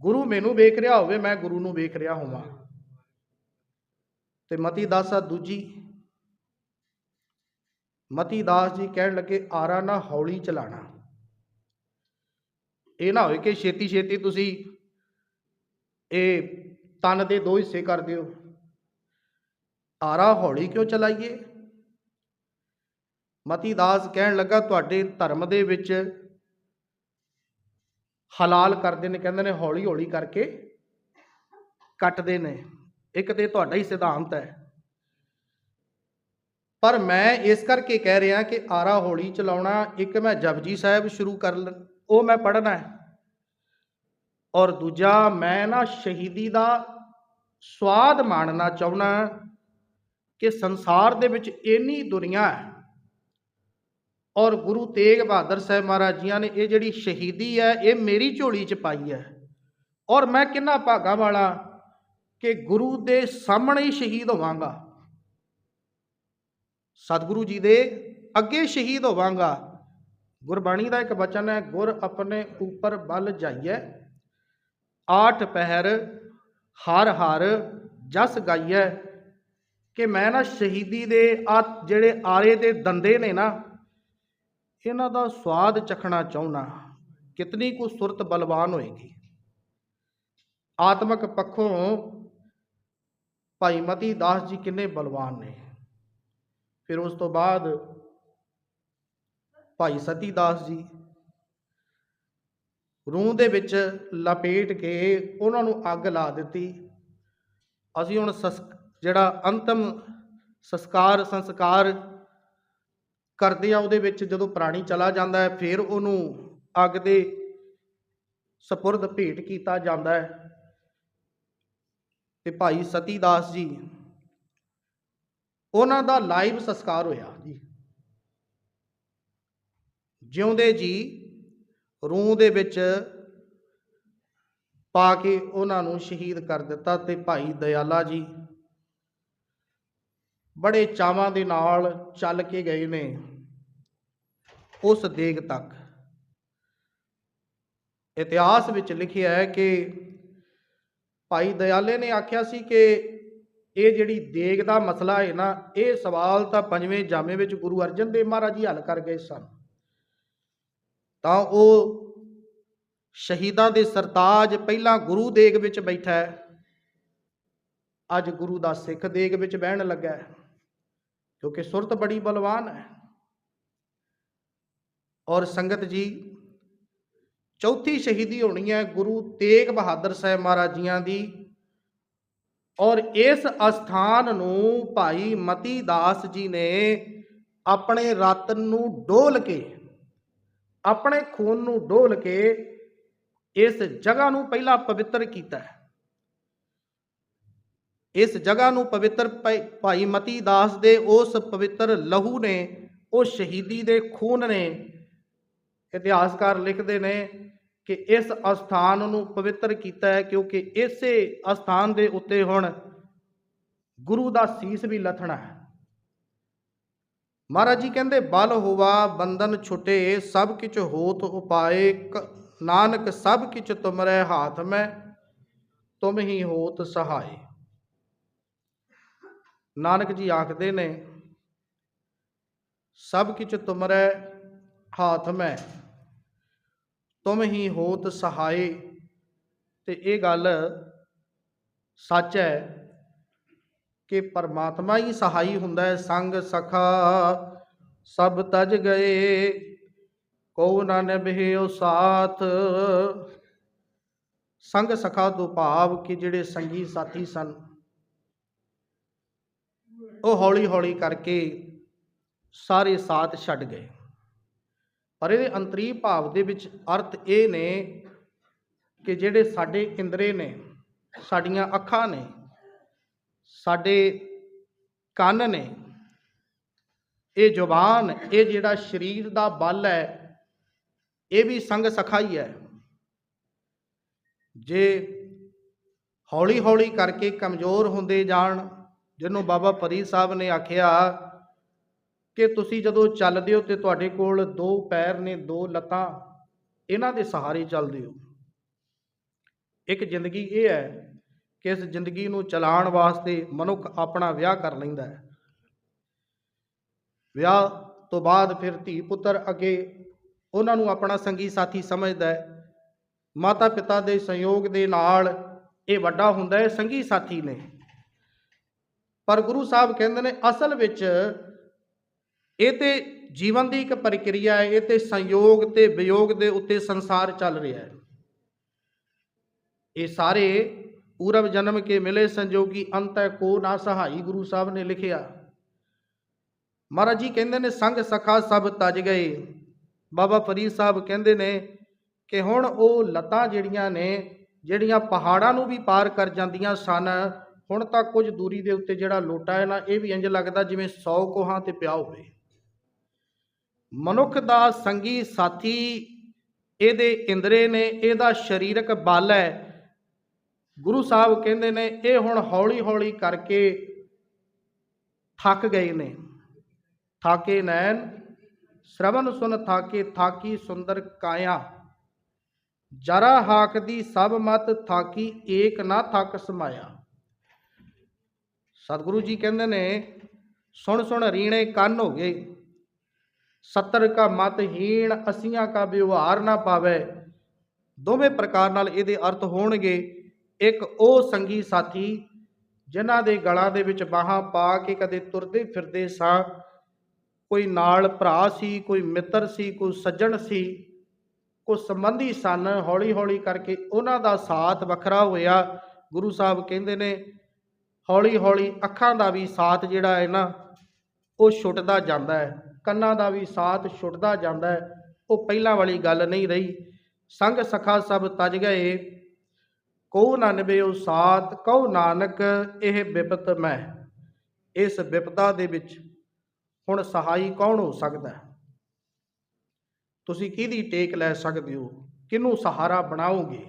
ਗੁਰੂ ਮੈਨੂੰ ਵੇਖ ਰਿਹਾ ਹੋਵੇ, ਮੈਂ ਗੁਰੂ ਨੂੰ ਵੇਖ ਰਿਹਾ ਹੋਵਾਂ। ਤੇ ਮਤੀ ਦਾਸ ਆ ਦੂਜੀ। ਮਤੀ ਦਾਸ ਜੀ ਕਹਿਣ ਲੱਗੇ, ਆਰਾ ਨਾ ਹੌਲੀ ਚਲਾਣਾ। ਇਹ ਨਾ ਹੋਵੇ ਕਿ ਛੇਤੀ ਛੇਤੀ ਤੁਸੀਂ ਇਹ ਤਨ ਦੇ ਦੋ ਹਿੱਸੇ ਕਰ ਦਿਓ। ਆਰਾ ਹੌਲੀ ਕਿਉਂ ਚਲਾਈਏ? ਮਤੀ ਦਾਸ ਕਹਿਣ ਲੱਗਾ, ਤੁਹਾਡੇ ਧਰਮ ਦੇ ਵਿੱਚ ਹਲਾਲ ਕਰਦੇ ਨੇ, ਕਹਿੰਦੇ ਨੇ ਹੌਲੀ ਹੌਲੀ ਕਰਕੇ ਕੱਟਦੇ ਨੇ। ਇੱਕ ਤੇ ਤੁਹਾਡਾ ਹੀ ਸਿਧਾਂਤ ਹੈ। ਪਰ ਮੈਂ ਇਸ ਕਰਕੇ ਕਹਿ ਰਿਹਾ ਕਿ ਆਰਾ ਹੌਲੀ ਚਲਾਉਣਾ, ਇੱਕ ਮੈਂ ਜਪਜੀ ਸਾਹਿਬ ਸ਼ੁਰੂ ਕਰ ਲ, ਉਹ ਮੈਂ ਪੜ੍ਹਨਾ ਹੈ। ਔਰ ਦੂਜਾ, ਮੈਂ ਨਾ ਸ਼ਹੀਦੀ ਦਾ ਸਵਾਦ ਮਾਣਨਾ ਚਾਹੁੰਦਾ ਕਿ ਸੰਸਾਰ ਦੇ ਵਿੱਚ ਇੰਨੀ ਦੁਨੀਆ ਹੈ ਔਰ ਗੁਰੂ ਤੇਗ ਬਹਾਦਰ ਸਾਹਿਬ ਮਹਾਰਾਜ ਜੀਆਂ ਨੇ ਇਹ ਜਿਹੜੀ ਸ਼ਹੀਦੀ ਹੈ, ਇਹ ਮੇਰੀ ਝੋਲੀ 'ਚ ਪਾਈ ਹੈ। ਔਰ ਮੈਂ ਕਿੰਨਾ ਭਾਗਾ ਵਾਲਾ ਕਿ ਗੁਰੂ ਦੇ ਸਾਹਮਣੇ ਹੀ ਸ਼ਹੀਦ ਹੋਵਾਂਗਾ। ਸਤਿਗੁਰੂ ਜੀ ਦੇ ਅੱਗੇ ਸ਼ਹੀਦ ਹੋਵਾਂਗਾ। ਗੁਰਬਾਣੀ ਦਾ ਇੱਕ ਬਚਨ ਹੈ, ਗੁਰ ਆਪਣੇ ਉੱਪਰ ਬਲ ਜਾਈਐ, ਆਠ ਪਹਿਰ ਹਰ ਹਰ ਜਸ ਗਾਈਐ। ਕਿ ਮੈਂ ਨਾ ਸ਼ਹੀਦੀ ਦੇ ਆ ਜਿਹੜੇ ਆਰੇ ਦੇ ਦੰਦੇ ਨੇ ਨਾ ਇਹਨਾਂ ਦਾ ਸਵਾਦ ਚਖਣਾ ਚਾਹੁੰਨਾ ਕਿਤਨੀ ਕੁ ਸੁਰਤ ਬਲਵਾਨ ਹੋਏਗੀ। ਆਤਮਿਕ ਪੱਖੋਂ ਭਾਈ ਮਤੀ ਦਾਸ ਜੀ ਕਿੰਨੇ ਬਲਵਾਨ ਨੇ। ਫਿਰ ਉਸ ਤੋਂ ਬਾਅਦ ਭਾਈ ਸਤੀ ਦਾਸ ਜੀ ਰੂਹ ਦੇ ਵਿੱਚ ਲਪੇਟ ਕੇ ਉਹਨਾਂ ਨੂੰ ਅੱਗ ਲਾ ਦਿੱਤੀ। ਅਸੀਂ ਹੁਣ ਸਸ, ਜਿਹੜਾ ਅੰਤਮ ਸੰਸਕਾਰ ਸੰਸਕਾਰ ਕਰਦੇ ਆ, ਉਹਦੇ ਵਿੱਚ ਜਦੋਂ ਪ੍ਰਾਣੀ ਚਲਾ ਜਾਂਦਾ ਹੈ, ਫਿਰ ਉਹਨੂੰ ਅੱਗ ਦੇ ਸਪੁਰਦ ਭੇਟ ਕੀਤਾ ਜਾਂਦਾ ਹੈ। ਤੇ ਭਾਈ ਸਤੀ ਦਾਸ ਜੀ, ਉਹਨਾਂ ਦਾ ਲਾਈਵ ਸੰਸਕਾਰ ਹੋਇਆ ਜੀ। ਜਿਉਂਦੇ ਜੀ, ਰੂਹ ਦੇ ਵਿੱਚ ਪਾ ਕੇ ਉਹਨਾਂ ਨੂੰ ਸ਼ਹੀਦ ਕਰ ਦਿੱਤਾ ਤੇ ਭਾਈ ਦਇਆਲਾ ਜੀ ਬੜੇ ਚਾਵਾਂ ਦੇ ਨਾਲ ਚੱਲ ਕੇ ਗਏ ਨੇ। ਉਸ ਦੇਗ ਤੱਕ। ਇਤਿਹਾਸ ਵਿੱਚ ਲਿਖਿਆ ਹੈ ਕਿ ਭਾਈ ਦਇਆਲੇ ਨੇ ਆਖਿਆ ਸੀ ਕਿ ਇਹ ਜਿਹੜੀ ਦੇਗ ਦਾ ਮਸਲਾ ਹੈ ਨਾ, ਇਹ ਸਵਾਲ ਤਾਂ ਪੰਜਵੇਂ ਜਾਮੇ ਵਿੱਚ ਗੁਰੂ ਅਰਜਨ ਦੇਵ ਮਹਾਰਾਜ ਜੀ ਹੱਲ ਕਰ ਗਏ ਸਨ। ਤਾਂ ਉਹ ਸ਼ਹੀਦਾਂ ਦੇ ਸਰਤਾਜ ਪਹਿਲਾਂ ਗੁਰੂ ਦੇਗ ਵਿੱਚ ਬੈਠਾ ਹੈ, ਅੱਜ ਗੁਰੂ ਦਾ ਸਿੱਖ ਦੇਗ ਵਿੱਚ ਬਹਿਣ ਲੱਗਾ ਹੈ, ਕਿਉਂਕਿ ਸੁਰਤ ਬੜੀ ਬਲਵਾਨ ਹੈ। ਔਰ ਸੰਗਤ ਜੀ, ਚੌਥੀ ਸ਼ਹੀਦੀ ਹੋਣੀ ਹੈ ਗੁਰੂ ਤੇਗ ਬਹਾਦਰ ਸਾਹਿਬ ਮਹਾਰਾਜ ਜੀਆਂ ਦੀ ਔਰ ਇਸ ਅਸਥਾਨ ਨੂੰ ਭਾਈ ਮਤੀ ਦਾਸ ਜੀ ਨੇ ਆਪਣੇ ਰਤਨ ਨੂੰ ਡੋਲ ਕੇ, ਆਪਣੇ ਖੂਨ ਨੂੰ ਡੋਲ ਕੇ ਇਸ ਜਗ੍ਹਾ ਨੂੰ ਪਹਿਲਾਂ ਪਵਿੱਤਰ ਕੀਤਾ ਹੈ। ਇਸ ਜਗ੍ਹਾ ਨੂੰ ਪਵਿੱਤਰ ਭਾਈ- ਭਾਈ ਮਤੀ ਦਾਸ ਦੇ ਉਸ ਪਵਿੱਤਰ ਲਹੂ ਨੇ, ਉਹ ਸ਼ਹੀਦੀ ਦੇ ਖੂਨ ਨੇ ਇਤਿਹਾਸਕਾਰ ਲਿਖਦੇ ਨੇ ਕਿ ਇਸ ਅਸਥਾਨ ਨੂੰ ਪਵਿੱਤਰ ਕੀਤਾ ਹੈ ਕਿਉਂਕਿ ਇਸੇ ਅਸਥਾਨ ਦੇ ਉੱਤੇ ਹੁਣ ਗੁਰੂ ਦਾ ਸੀਸ ਵੀ ਲਥਣਾ ਹੈ। ਮਹਾਰਾਜ ਜੀ ਕਹਿੰਦੇ, ਬਲ ਹੋਵਾ, ਬੰਧਨ ਛੁਟੇ, ਸਭ ਕਿਛ ਹੋਤ ਉਪਾਏ, ਕ- ਨਾਨਕ ਸਭ ਕਿਛ ਤੁਮਰੇ ਹਾਥ ਮੈਂ, ਤੁਮ ਹੀ ਹੋਤ ਸਹਾਏ। ਨਾਨਕ ਜੀ ਆਖਦੇ ਨੇ, ਸਭ ਕਿਛ ਤੁਮਰੈ ਹਾਥ ਮੈਂ। ਤੁਮ ਹੀ ਹੋਤ ਸਹਾਏ। ਤੇ ਇਹ ਗੱਲ ਸੱਚ ਹੈ ਕਿ ਪਰਮਾਤਮਾ ਹੀ ਸਹਾਈ ਹੁੰਦਾ ਹੈ। ਸੰਗ ਸਖਾ ਸਭ ਤਜ ਗਏ ਕੋ ਨਾ ਨਿਭਿਓ ਸਾਥ। ਸੰਗ ਸਖਾ ਤੋਂ ਭਾਵ ਕਿ ਜਿਹੜੇ ਸੰਗੀ ਸਾਥੀ ਸਨ। ਉਹ ਹੌਲੀ ਹੌਲੀ ਕਰਕੇ ਸਾਰੇ ਸਾਥ ਛੱਡ ਗਏ। ਪਰ ਇਹਦੇ ਅੰਤਰੀ ਭਾਵ ਦੇ ਵਿੱਚ ਅਰਥ ਇਹ ਨੇ ਕਿ ਜਿਹੜੇ ਸਾਡੇ ਇੰਦਰੇ ਨੇ, ਸਾਡੀਆਂ ਅੱਖਾਂ ਨੇ, ਸਾਡੇ ਕੰਨ ਨੇ, ਇਹ ਜ਼ੁਬਾਨ, ਇਹ ਜਿਹੜਾ ਸਰੀਰ ਦਾ ਬਲ ਹੈ, ਇਹ ਵੀ ਸੰਗ ਸਖਾ ਹੀ। ਹੈ ਜੇ ਹੌਲੀ ਹੌਲੀ ਕਰਕੇ ਕਮਜ਼ੋਰ ਹੁੰਦੇ ਜਾਣ, ਜਿਹਨੂੰ ਬਾਬਾ ਫਰੀਦ ਸਾਹਿਬ ਨੇ ਆਖਿਆ ਕਿ ਤੁਸੀਂ ਜਦੋਂ ਚੱਲਦੇ ਹੋ ਤੇ ਤੁਹਾਡੇ ਕੋਲ ਦੋ ਪੈਰ ਨੇ, ਦੋ ਲੱਤਾਂ, ਇਹਨਾਂ ਦੇ ਸਹਾਰੇ ਚੱਲਦੇ ਹੋ। ਇੱਕ ਜ਼ਿੰਦਗੀ ਇਹ ਹੈ ਕਿ ਇਸ ਜ਼ਿੰਦਗੀ ਨੂੰ ਚਲਾਉਣ ਵਾਸਤੇ ਮਨੁੱਖ ਆਪਣਾ ਵਿਆਹ ਕਰ ਲੈਂਦਾ ਹੈ। ਵਿਆਹ ਤੋਂ ਬਾਅਦ ਫਿਰ ਧੀ ਪੁੱਤਰ ਅੱਗੇ ਉਹਨਾਂ ਨੂੰ ਆਪਣਾ ਸੰਗੀ ਸਾਥੀ ਸਮਝਦਾ ਹੈ। ਮਾਤਾ ਪਿਤਾ ਦੇ ਸਹਿਯੋਗ ਦੇ ਨਾਲ ਇਹ ਵੱਡਾ ਹੁੰਦਾ ਹੈ, ਸੰਗੀ ਸਾਥੀ ਨੇ। ਪਰ ਗੁਰੂ ਸਾਹਿਬ ਕਹਿੰਦੇ ਨੇ, ਅਸਲ ਵਿੱਚ ਇਹ ਤੇ ਜੀਵਨ ਦੀ ਇੱਕ ਪ੍ਰਕਿਰਿਆ ਹੈ, ਇਹ ਤੇ ਸੰਯੋਗ ਤੇ ਵਿਯੋਗ ਦੇ ਉੱਤੇ ਸੰਸਾਰ ਚੱਲ ਰਿਹਾ ਹੈ। ਇਹ ਸਾਰੇ ਪੂਰਵ ਜਨਮ ਕੇ ਮਿਲੇ ਸੰਜੋਗੀ ਅੰਤੈ ਕੋ ਨਾ ਸਹਾਈ ਗੁਰੂ ਸਾਹਿਬ ਨੇ ਲਿਖਿਆ। ਮਹਾਰਾਜ ਜੀ ਕਹਿੰਦੇ ਨੇ, ਸੰਗ ਸਖਾ ਸਭ ਤਜ ਗਏ। ਬਾਬਾ ਫਰੀਦ ਸਾਹਿਬ ਕਹਿੰਦੇ ਨੇ ਕਿ ਹੁਣ ਉਹ ਲੱਤਾਂ ਜਿਹੜੀਆਂ ਨੇ, ਜਿਹੜੀਆਂ ਪਹਾੜਾਂ ਨੂੰ ਵੀ ਪਾਰ ਕਰ ਜਾਂਦੀਆਂ ਸਨ, ਹੁਣ ਤਾਂ ਕੁਝ ਦੂਰੀ ਦੇ ਉੱਤੇ ਜਿਹੜਾ ਲੋਟਾ ਹੈ ਨਾ, ਇਹ ਵੀ ਇੰਜ ਲੱਗਦਾ ਜਿਵੇਂ 100 ਕੋਹਾਂ ਤੇ ਪਿਆ ਹੋਵੇ। ਮਨੁੱਖ ਦਾ ਸੰਗੀ ਸਾਥੀ ਇਹਦੇ ਇੰਦਰੇ ਨੇ, ਇਹਦਾ ਸਰੀਰਕ ਬਲ ਹੈ। ਗੁਰੂ ਸਾਹਿਬ ਕਹਿੰਦੇ ਨੇ, ਇਹ ਹੁਣ ਹੌਲੀ ਹੌਲੀ ਕਰਕੇ ਥੱਕ ਗਏ ਨੇ। ਥਾਕੇ ਨੈਣ ਸ਼ਰਵਨ ਸੁਨ ਥਾਕੇ ਥਾਕੀ ਸੁੰਦਰ ਕਾਇਆ। ਜਰਾ ਹਾਕ ਦੀ ਸਭ ਮਤ ਥਾਕੀ, ਏਕ ਨਾ ਥੱਕ ਸਮਾਇਆ। ਸਤਿਗੁਰੂ ਜੀ ਕਹਿੰਦੇ ਨੇ ਸੁਣ ਸੁਣ ਰੀਣੇ ਕੰਨ ਹੋ ਗਏ। ਸਤਰ ਕਾ ਮਤ ਹੀਣ ਅਸੀਆਂ ਕਾ ਵਿਵਹਾਰ ਨਾ ਪਾਵੇ। ਦੋਵੇਂ ਪ੍ਰਕਾਰ ਨਾਲ ਇਹਦੇ ਅਰਥ ਹੋਣਗੇ। ਇੱਕ ਉਹ ਸੰਗੀ ਸਾਥੀ, ਜਿਨ੍ਹਾਂ ਦੇ ਗਲਾਂ ਦੇ ਵਿੱਚ ਬਾਹਾਂ ਪਾ ਕੇ ਕਦੇ ਤੁਰਦੇ ਫਿਰਦੇ ਸਾਂ। ਕੋਈ ਨਾਲ ਭਰਾ ਸੀ, ਕੋਈ ਮਿੱਤਰ ਸੀ, ਕੋਈ ਸੱਜਣ ਸੀ। ਕੋਈ ਸੰਬੰਧੀ ਸਨ ਹੌਲੀ ਹੌਲੀ ਕਰਕੇ ਉਹਨਾਂ ਦਾ ਸਾਥ ਵੱਖਰਾ ਹੋਇਆ। ਗੁਰੂ ਸਾਹਿਬ ਕਹਿੰਦੇ ਨੇ ਹੌਲੀ ਹੌਲੀ ਅੱਖਾਂ ਦਾ ਵੀ ਸਾਥ ਜਿਹੜਾ ਹੈ ਨਾ, ਉਹ ਛੁੱਟਦਾ ਜਾਂਦਾ ਹੈ। ਕੰਨਾਂ ਦਾ ਵੀ ਸਾਥ ਛੁੱਟਦਾ ਜਾਂਦਾ ਹੈ। ਉਹ ਪਹਿਲਾਂ ਵਾਲੀ ਗੱਲ ਨਹੀਂ ਰਹੀ। ਸੰਗ ਸਖਾ ਸਭ ਤਜ ਗਏ। ਕੋ ਨਾ ਨਿਭਿਓ ਸਾਥ, ਕਉ ਨਾਨਕ ਇਹ ਬਿਪਤ ਮੈਂ। ਇਸ ਬਿਪਤਾ ਦੇ ਵਿੱਚ ਹੁਣ ਸਹਾਈ ਕੌਣ ਹੋ ਸਕਦਾ ਹੈ? ਤੁਸੀਂ ਕਿਹਦੀ ਟੇਕ ਲੈ ਸਕਦੇ ਹੋ? ਕਿਹਨੂੰ ਸਹਾਰਾ ਬਣਾਓਗੇ?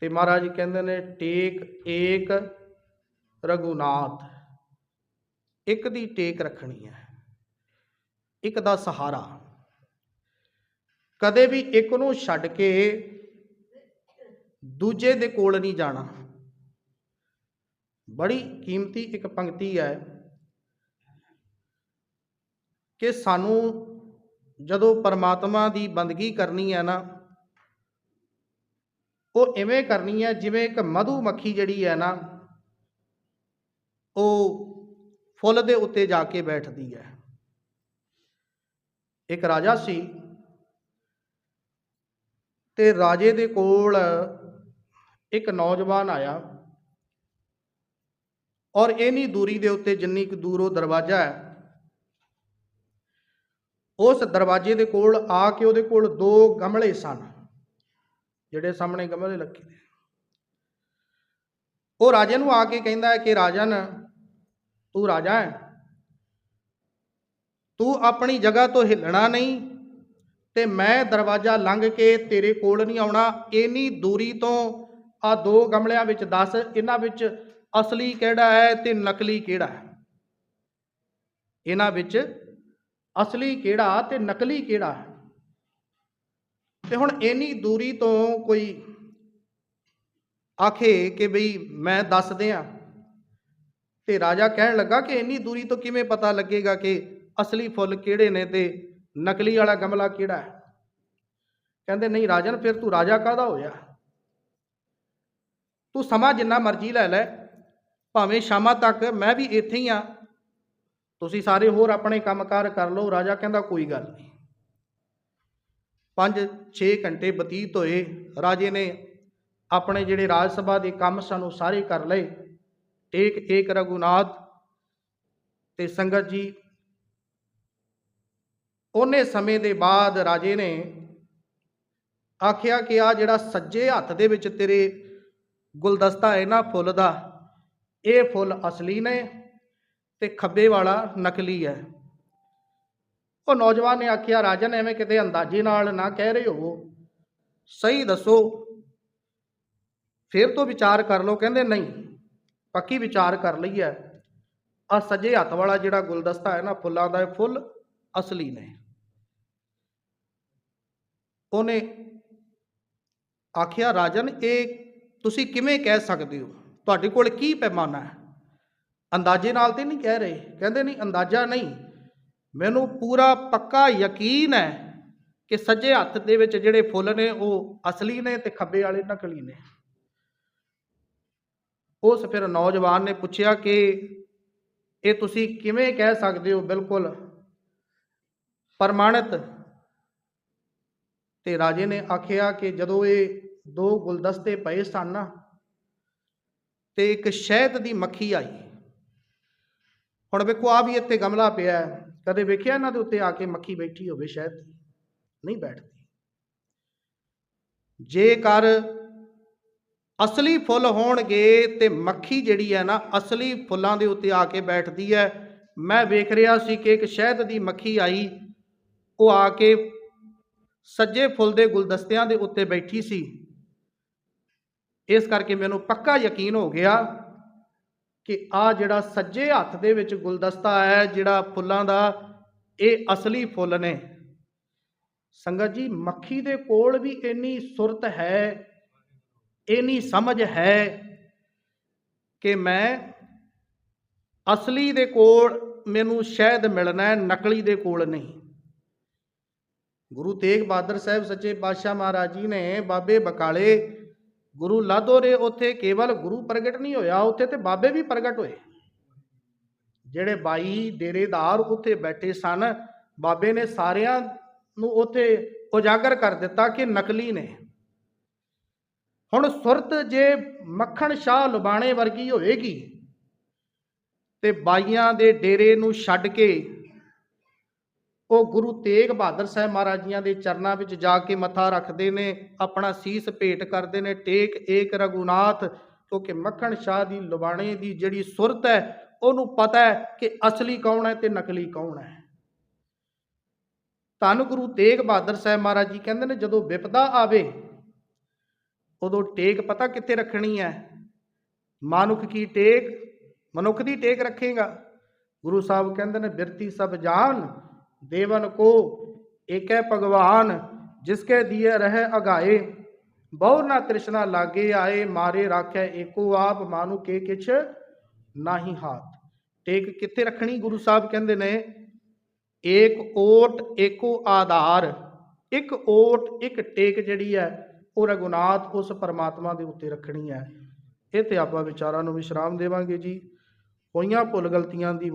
ਤੇ ਮਹਾਰਾਜ ਕਹਿੰਦੇ ਨੇ, ਟੇਕ ਏਕ ਰਘੁਨਾਥ। ਇੱਕ ਦੀ ਟੇਕ ਰੱਖਣੀ ਹੈ। ਇੱਕ ਦਾ ਸਹਾਰਾ। ਕਦੇ ਵੀ ਇੱਕ ਨੂੰ ਛੱਡ ਕੇ ਦੂਜੇ ਦੇ ਕੋਲ ਨਹੀਂ ਜਾਣਾ। ਬੜੀ ਕੀਮਤੀ ਇੱਕ ਪੰਕਤੀ ਹੈ ਕਿ ਸਾਨੂੰ ਜਦੋਂ ਪਰਮਾਤਮਾ ਦੀ ਬੰਦਗੀ ਕਰਨੀ ਹੈ ਨਾ, ਉਹ ਐਵੇਂ ਕਰਨੀ ਹੈ ਜਿਵੇਂ ਇੱਕ ਮਧੂ ਮੱਖੀ ਜਿਹੜੀ ਹੈ ਨਾ, ਉਹ ਫੁੱਲ ਦੇ ਉੱਤੇ ਜਾ ਕੇ ਬੈਠਦੀ ਹੈ। ਇੱਕ ਰਾਜਾ ਸੀ ਤੇ ਰਾਜੇ ਦੇ ਕੋਲ ਇੱਕ ਨੌਜਵਾਨ ਆਇਆ ਔਰ ਇਨੀ ਦੂਰੀ ਦੇ ਉੱਤੇ ਜਿੰਨੀ ਕੁ ਦੂਰ ਉਹ ਦਰਵਾਜ਼ਾ ਹੈ, ਉਸ ਦਰਵਾਜ਼ੇ ਦੇ ਕੋਲ ਆ ਕੇ ਉਹਦੇ ਕੋਲ ਦੋ ਗਮਲੇ ਸਨ, ਜਿਹੜੇ ਸਾਹਮਣੇ ਗਮਲੇ ਲੱਗੇ ਨੇ ਉਹ ਰਾਜੇ ਨੂੰ ਆ ਕੇ ਕਹਿੰਦਾ ਹੈ ਕਿ ਰਾਜਨ, ਤੂੰ ਰਾਜਾ ਹੈ? ਤੂੰ ਆਪਣੀ ਜਗ੍ਹਾ ਤੋਂ ਹਿੱਲਣਾ ਨਹੀਂ ਤੇ ਮੈਂ ਦਰਵਾਜ਼ਾ ਲੰਘ ਕੇ ਤੇਰੇ ਕੋਲ ਨਹੀਂ ਆਉਣਾ। ਇੰਨੀ ਦੂਰੀ ਤੋਂ ਆ ਦੋ ਗਮਲਿਆਂ ਵਿੱਚ ਦੱਸ, ਇਹਨਾਂ ਵਿੱਚ ਅਸਲੀ ਕਿਹੜਾ ਹੈ ਤੇ ਨਕਲੀ ਕਿਹੜਾ ਹੈ? ਇਹਨਾਂ ਵਿੱਚ ਅਸਲੀ ਕਿਹੜਾ ਤੇ ਨਕਲੀ ਕਿਹੜਾ ਹੈ? ਤੇ ਹੁਣ ਇੰਨੀ ਦੂਰੀ ਤੋਂ ਕੋਈ ਆਖੇ ਕਿ ਬਈ ਮੈਂ ਦੱਸਦੇ ਦਿਆਂ ਤੇ ਰਾਜਾ ਕਹਿਣ ਲੱਗਾ ਕਿ ਇੰਨੀ ਦੂਰੀ ਤੋਂ ਕਿਵੇਂ ਪਤਾ ਲੱਗੇਗਾ ਕਿ ਅਸਲੀ ਫੁੱਲ ਕਿਹੜੇ ਨੇ ਤੇ ਨਕਲੀ ਵਾਲਾ ਗਮਲਾ ਕਿਹੜਾ ਹੈ? ਕਹਿੰਦੇ, ਨਹੀਂ ਰਾਜਨ, ਫਿਰ ਤੂੰ ਰਾਜਾ ਕਾਹਦਾ ਹੋਇਆ? ਤੂੰ ਸਮਾਂ ਜਿੰਨਾ ਮਰਜ਼ੀ ਲੈ ਲੈ, ਭਾਵੇਂ ਸ਼ਾਮਾਂ ਤੱਕ ਮੈਂ ਵੀ ਇੱਥੇ ਹੀ ਆ ਤੁਸੀਂ ਸਾਰੇ ਹੋਰ ਆਪਣੇ ਕੰਮਕਾਰ ਕਰ ਲਓ। ਰਾਜਾ ਕਹਿੰਦਾ, ਕੋਈ ਗੱਲ ਨਹੀਂ। 5-6 ਘੰਟੇ ਬਤੀਤ ਹੋਏ। ਰਾਜੇ ਨੇ ਆਪਣੇ ਜਿਹੜੇ ਰਾਜ ਸਭਾ ਦੇ ਕੰਮ ਸਨ, ਉਹ ਸਾਰੇ ਕਰ ਲਏ। ਟੇਕ ਏਕ ਰਘੁਨਾਥ ਤੇ ਸੰਗਤ ਜੀ ਉਹਨੇ ਸਮੇਂ ਦੇ ਬਾਅਦ ਰਾਜੇ ਨੇ ਆਖਿਆ ਕਿ ਆ ਜਿਹੜਾ ਸੱਜੇ ਹੱਥ ਦੇ ਵਿੱਚ ਤੇਰੇ ਗੁਲਦਸਤਾ ਹੈ ਨਾ ਫੁੱਲ ਦਾ, ਇਹ ਫੁੱਲ ਅਸਲੀ ਨੇ ਤੇ ਖੱਬੇ ਵਾਲਾ ਨਕਲੀ ਹੈ। ਉਹ ਨੌਜਵਾਨ ਨੇ ਆਖਿਆ, ਰਾਜਨ, ਐਵੇਂ ਕਿਤੇ ਅੰਦਾਜ਼ੇ ਨਾਲ ਨਾ ਕਹਿ ਰਹੇ ਹੋ। ਸਹੀ ਦੱਸੋ। ਫਿਰ ਤੋਂ ਵਿਚਾਰ ਕਰ ਲਓ। ਕਹਿੰਦੇ, ਨਹੀਂ, ਪੱਕੀ ਵਿਚਾਰ ਕਰ ਲਈ ਹੈ। ਆ ਸੱਜੇ ਹੱਥ ਵਾਲਾ ਜਿਹੜਾ ਗੁਲਦਸਤਾ ਹੈ ਨਾ ਫੁੱਲਾਂ ਦਾ, ਇਹ ਫੁੱਲ ਅਸਲੀ ਨੇ। ਉਹਨੇ ਆਖਿਆ, ਰਾਜਨ, ਇਹ ਤੁਸੀਂ ਕਿਵੇਂ ਕਹਿ ਸਕਦੇ ਹੋ? ਤੁਹਾਡੇ ਕੋਲ ਕੀ ਪੈਮਾਨਾ ਹੈ? ਅੰਦਾਜ਼ੇ ਨਾਲ ਤੇ ਨਹੀਂ ਕਹਿ ਰਹੇ। ਕਹਿੰਦੇ, ਨਹੀਂ, ਅੰਦਾਜ਼ਾ ਨਹੀਂ। ਮੈਨੂੰ ਪੂਰਾ ਪੱਕਾ ਯਕੀਨ ਹੈ ਕਿ ਸੱਜੇ ਹੱਥ ਦੇ ਵਿੱਚ ਜਿਹੜੇ ਫੁੱਲ ਨੇ, ਉਹ ਅਸਲੀ ਨੇ ਤੇ ਖੱਬੇ ਵਾਲੇ ਨਕਲੀ ਨੇ। ਉਸ ਫਿਰ ਨੌਜਵਾਨ ਨੇ ਪੁੱਛਿਆ ਕਿ ਇਹ ਤੁਸੀਂ ਕਿਵੇਂ ਕਹਿ ਸਕਦੇ ਹੋ? ਬਿਲਕੁਲ ਪ੍ਰਮਾਣਿਤ ਤੇ ਰਾਜੇ ਨੇ ਆਖਿਆ ਕਿ ਜਦੋਂ ਇਹ ਦੋ ਗੁਲਦਸਤੇ ਪਏ ਸਨ ਨਾ, ਤੇ ਇੱਕ ਸ਼ਹਿਦ ਦੀ ਮੱਖੀ ਆਈ। ਹੁਣ ਵੇਖੋ ਆ ਵੀ ਇੱਥੇ ਗਮਲਾ ਪਿਆ ਹੈ। ਕਦੇ ਵੇਖਿਆ ਇਹਨਾਂ ਦੇ ਉੱਤੇ ਆ ਕੇ ਮੱਖੀ ਬੈਠੀ ਹੋਵੇ ਸ਼ਹਿਦ ਨਹੀਂ ਬੈਠਦੀ। ਜੇਕਰ ਅਸਲੀ ਫੁੱਲ ਹੋਣਗੇ ਤੇ ਮੱਖੀ ਜਿਹੜੀ ਹੈ ਨਾ, ਅਸਲੀ ਫੁੱਲਾਂ ਦੇ ਉੱਤੇ ਆ ਕੇ ਬੈਠਦੀ ਹੈ। ਮੈਂ ਵੇਖ ਰਿਹਾ ਸੀ ਕਿ ਇੱਕ ਸ਼ਹਿਦ ਦੀ ਮੱਖੀ ਆਈ, ਉਹ ਆ ਕੇ ਸੱਜੇ ਫੁੱਲ ਦੇ ਗੁਲਦਸਤਿਆਂ ਦੇ ਉੱਤੇ ਬੈਠੀ ਸੀ। ਇਸ ਕਰਕੇ ਮੈਨੂੰ ਪੱਕਾ ਯਕੀਨ ਹੋ ਗਿਆ ਕਿ ਆ ਜਿਹੜਾ ਸੱਜੇ ਹੱਥ ਦੇ ਵਿੱਚ ਗੁਲਦਸਤਾ ਹੈ, ਜਿਹੜਾ ਫੁੱਲਾਂ ਦਾ, ਇਹ ਅਸਲੀ ਫੁੱਲ ਨੇ। ਸੰਗਤ ਜੀ, ਮੱਖੀ ਦੇ ਕੋਲ ਵੀ ਇੰਨੀ ਸੁਰਤ ਹੈ, ਇੰਨੀ ਸਮਝ ਹੈ ਕਿ ਮੈਂ ਅਸਲੀ ਦੇ ਕੋਲ ਮੈਨੂੰ ਸ਼ਾਇਦ ਮਿਲਣਾ ਹੈ, ਨਕਲੀ ਦੇ ਕੋਲ ਨਹੀਂ। ਗੁਰੂ ਤੇਗ ਬਹਾਦਰ ਸਾਹਿਬ ਸੱਚੇ ਪਾਤਸ਼ਾਹ ਮਹਾਰਾਜ ਜੀ ਨੇ ਬਾਬੇ ਬਕਾਲੇ ਗੁਰੂ ਲਾਧੋ ਦੇ ਉੱਥੇ ਕੇਵਲ ਗੁਰੂ ਪ੍ਰਗਟ ਨਹੀਂ ਹੋਇਆ, ਉੱਥੇ ਤੇ ਬਾਬੇ ਵੀ ਪ੍ਰਗਟ ਹੋਏ। ਜਿਹੜੇ 22 ਡੇਰੇਦਾਰ ਉੱਥੇ ਬੈਠੇ ਸਨ, ਬਾਬੇ ਨੇ ਸਾਰਿਆਂ ਨੂੰ ਉੱਥੇ ਉਜਾਗਰ ਕਰ ਦਿੱਤਾ ਕਿ ਨਕਲੀ ਨੇ। ਹੁਣ ਸੁਰਤ ਜੇ ਮੱਖਣ ਸ਼ਾਹ ਲੁਬਾਣੇ ਵਰਗੀ ਹੋਏਗੀ ਤੇ ਬਾਈਆਂ ਦੇ ਡੇਰੇ ਨੂੰ ਛੱਡ ਕੇ ਉਹ ਗੁਰੂ ਤੇਗ ਬਹਾਦਰ ਸਾਹਿਬ ਮਹਾਰਾਜ ਜੀਆਂ ਦੇ ਚਰਨਾਂ ਵਿੱਚ ਜਾ ਕੇ ਮੱਥਾ ਰੱਖਦੇ ਨੇ, ਆਪਣਾ ਸੀਸ ਭੇਟ ਕਰਦੇ ਨੇ, ਟੇਕ ਏਕ ਰਘੁਨਾਥ, ਕਿਉਂਕਿ ਮੱਖਣ ਸ਼ਾਹ ਦੀ ਲੁਬਾਣੇ ਦੀ ਜਿਹੜੀ ਸੁਰਤ ਹੈ, ਉਹਨੂੰ ਪਤਾ ਹੈ ਕਿ ਅਸਲੀ ਕੌਣ ਹੈ ਤੇ ਨਕਲੀ ਕੌਣ ਹੈ। ਧੰਨ ਗੁਰੂ ਤੇਗ ਬਹਾਦਰ ਸਾਹਿਬ ਮਹਾਰਾਜ ਜੀ ਕਹਿੰਦੇ ਨੇ, ਜਦੋਂ ਵਿਪਦਾ ਆਵੇ, ਉਦੋਂ ਟੇਕ ਪਤਾ ਕਿੱਥੇ ਰੱਖਣੀ ਹੈ? ਮਾਨੁਖ ਕੀ ਟੇਕ? ਮਨੁੱਖ ਦੀ ਟੇਕ ਰੱਖੇਗਾ। ਗੁਰੂ ਸਾਹਿਬ ਕਹਿੰਦੇ ਨੇ, ਬਿਰਤੀ ਸਭ ਜਾਨ ਦੇਵਨ ਕੋ ਏਕੈ ਭਗਵਾਨ, ਜਿਸਕੇ ਦੀਏ ਰਹੇ ਅਗਾਏ। ਬਹੁ ਨਾ ਤ੍ਰਿਸ਼ਨਾ ਲਾਗੇ ਆਏ, ਮਾਰੇ ਰਾਖੈ ਏਕੋ ਆਪ, ਮਾਨੂ ਕੇ ਕਿਛ ਨਾਹੀ ਹਾਥ। ਟੇਕ ਕਿੱਥੇ ਰੱਖਣੀ ਗੁਰੂ ਸਾਹਿਬ ਕਹਿੰਦੇ ਨੇ? ਏਕ ਓਟ, ਏਕੋ ਆਧਾਰ। ਇੱਕ ਓਟ, ਇੱਕ ਟੇਕ ਜਿਹੜੀ ਹੈ ਉਹ ਰਘੁਨਾਥ ਉਸ ਪਰਮਾਤਮਾ ਦੇ ਉੱਤੇ ਰੱਖਣੀ ਹੈ ਇਹ ਤੇ ਆਪਾਂ ਵਿਚਾਰਾਂ ਨੂੰ ਵਿਸ਼ਰਾਮ ਦੇਵਾਂਗੇ ਜੀ। ਹੋਈਆਂ ਭੁੱਲ ਗਲਤੀਆਂ ਦੀ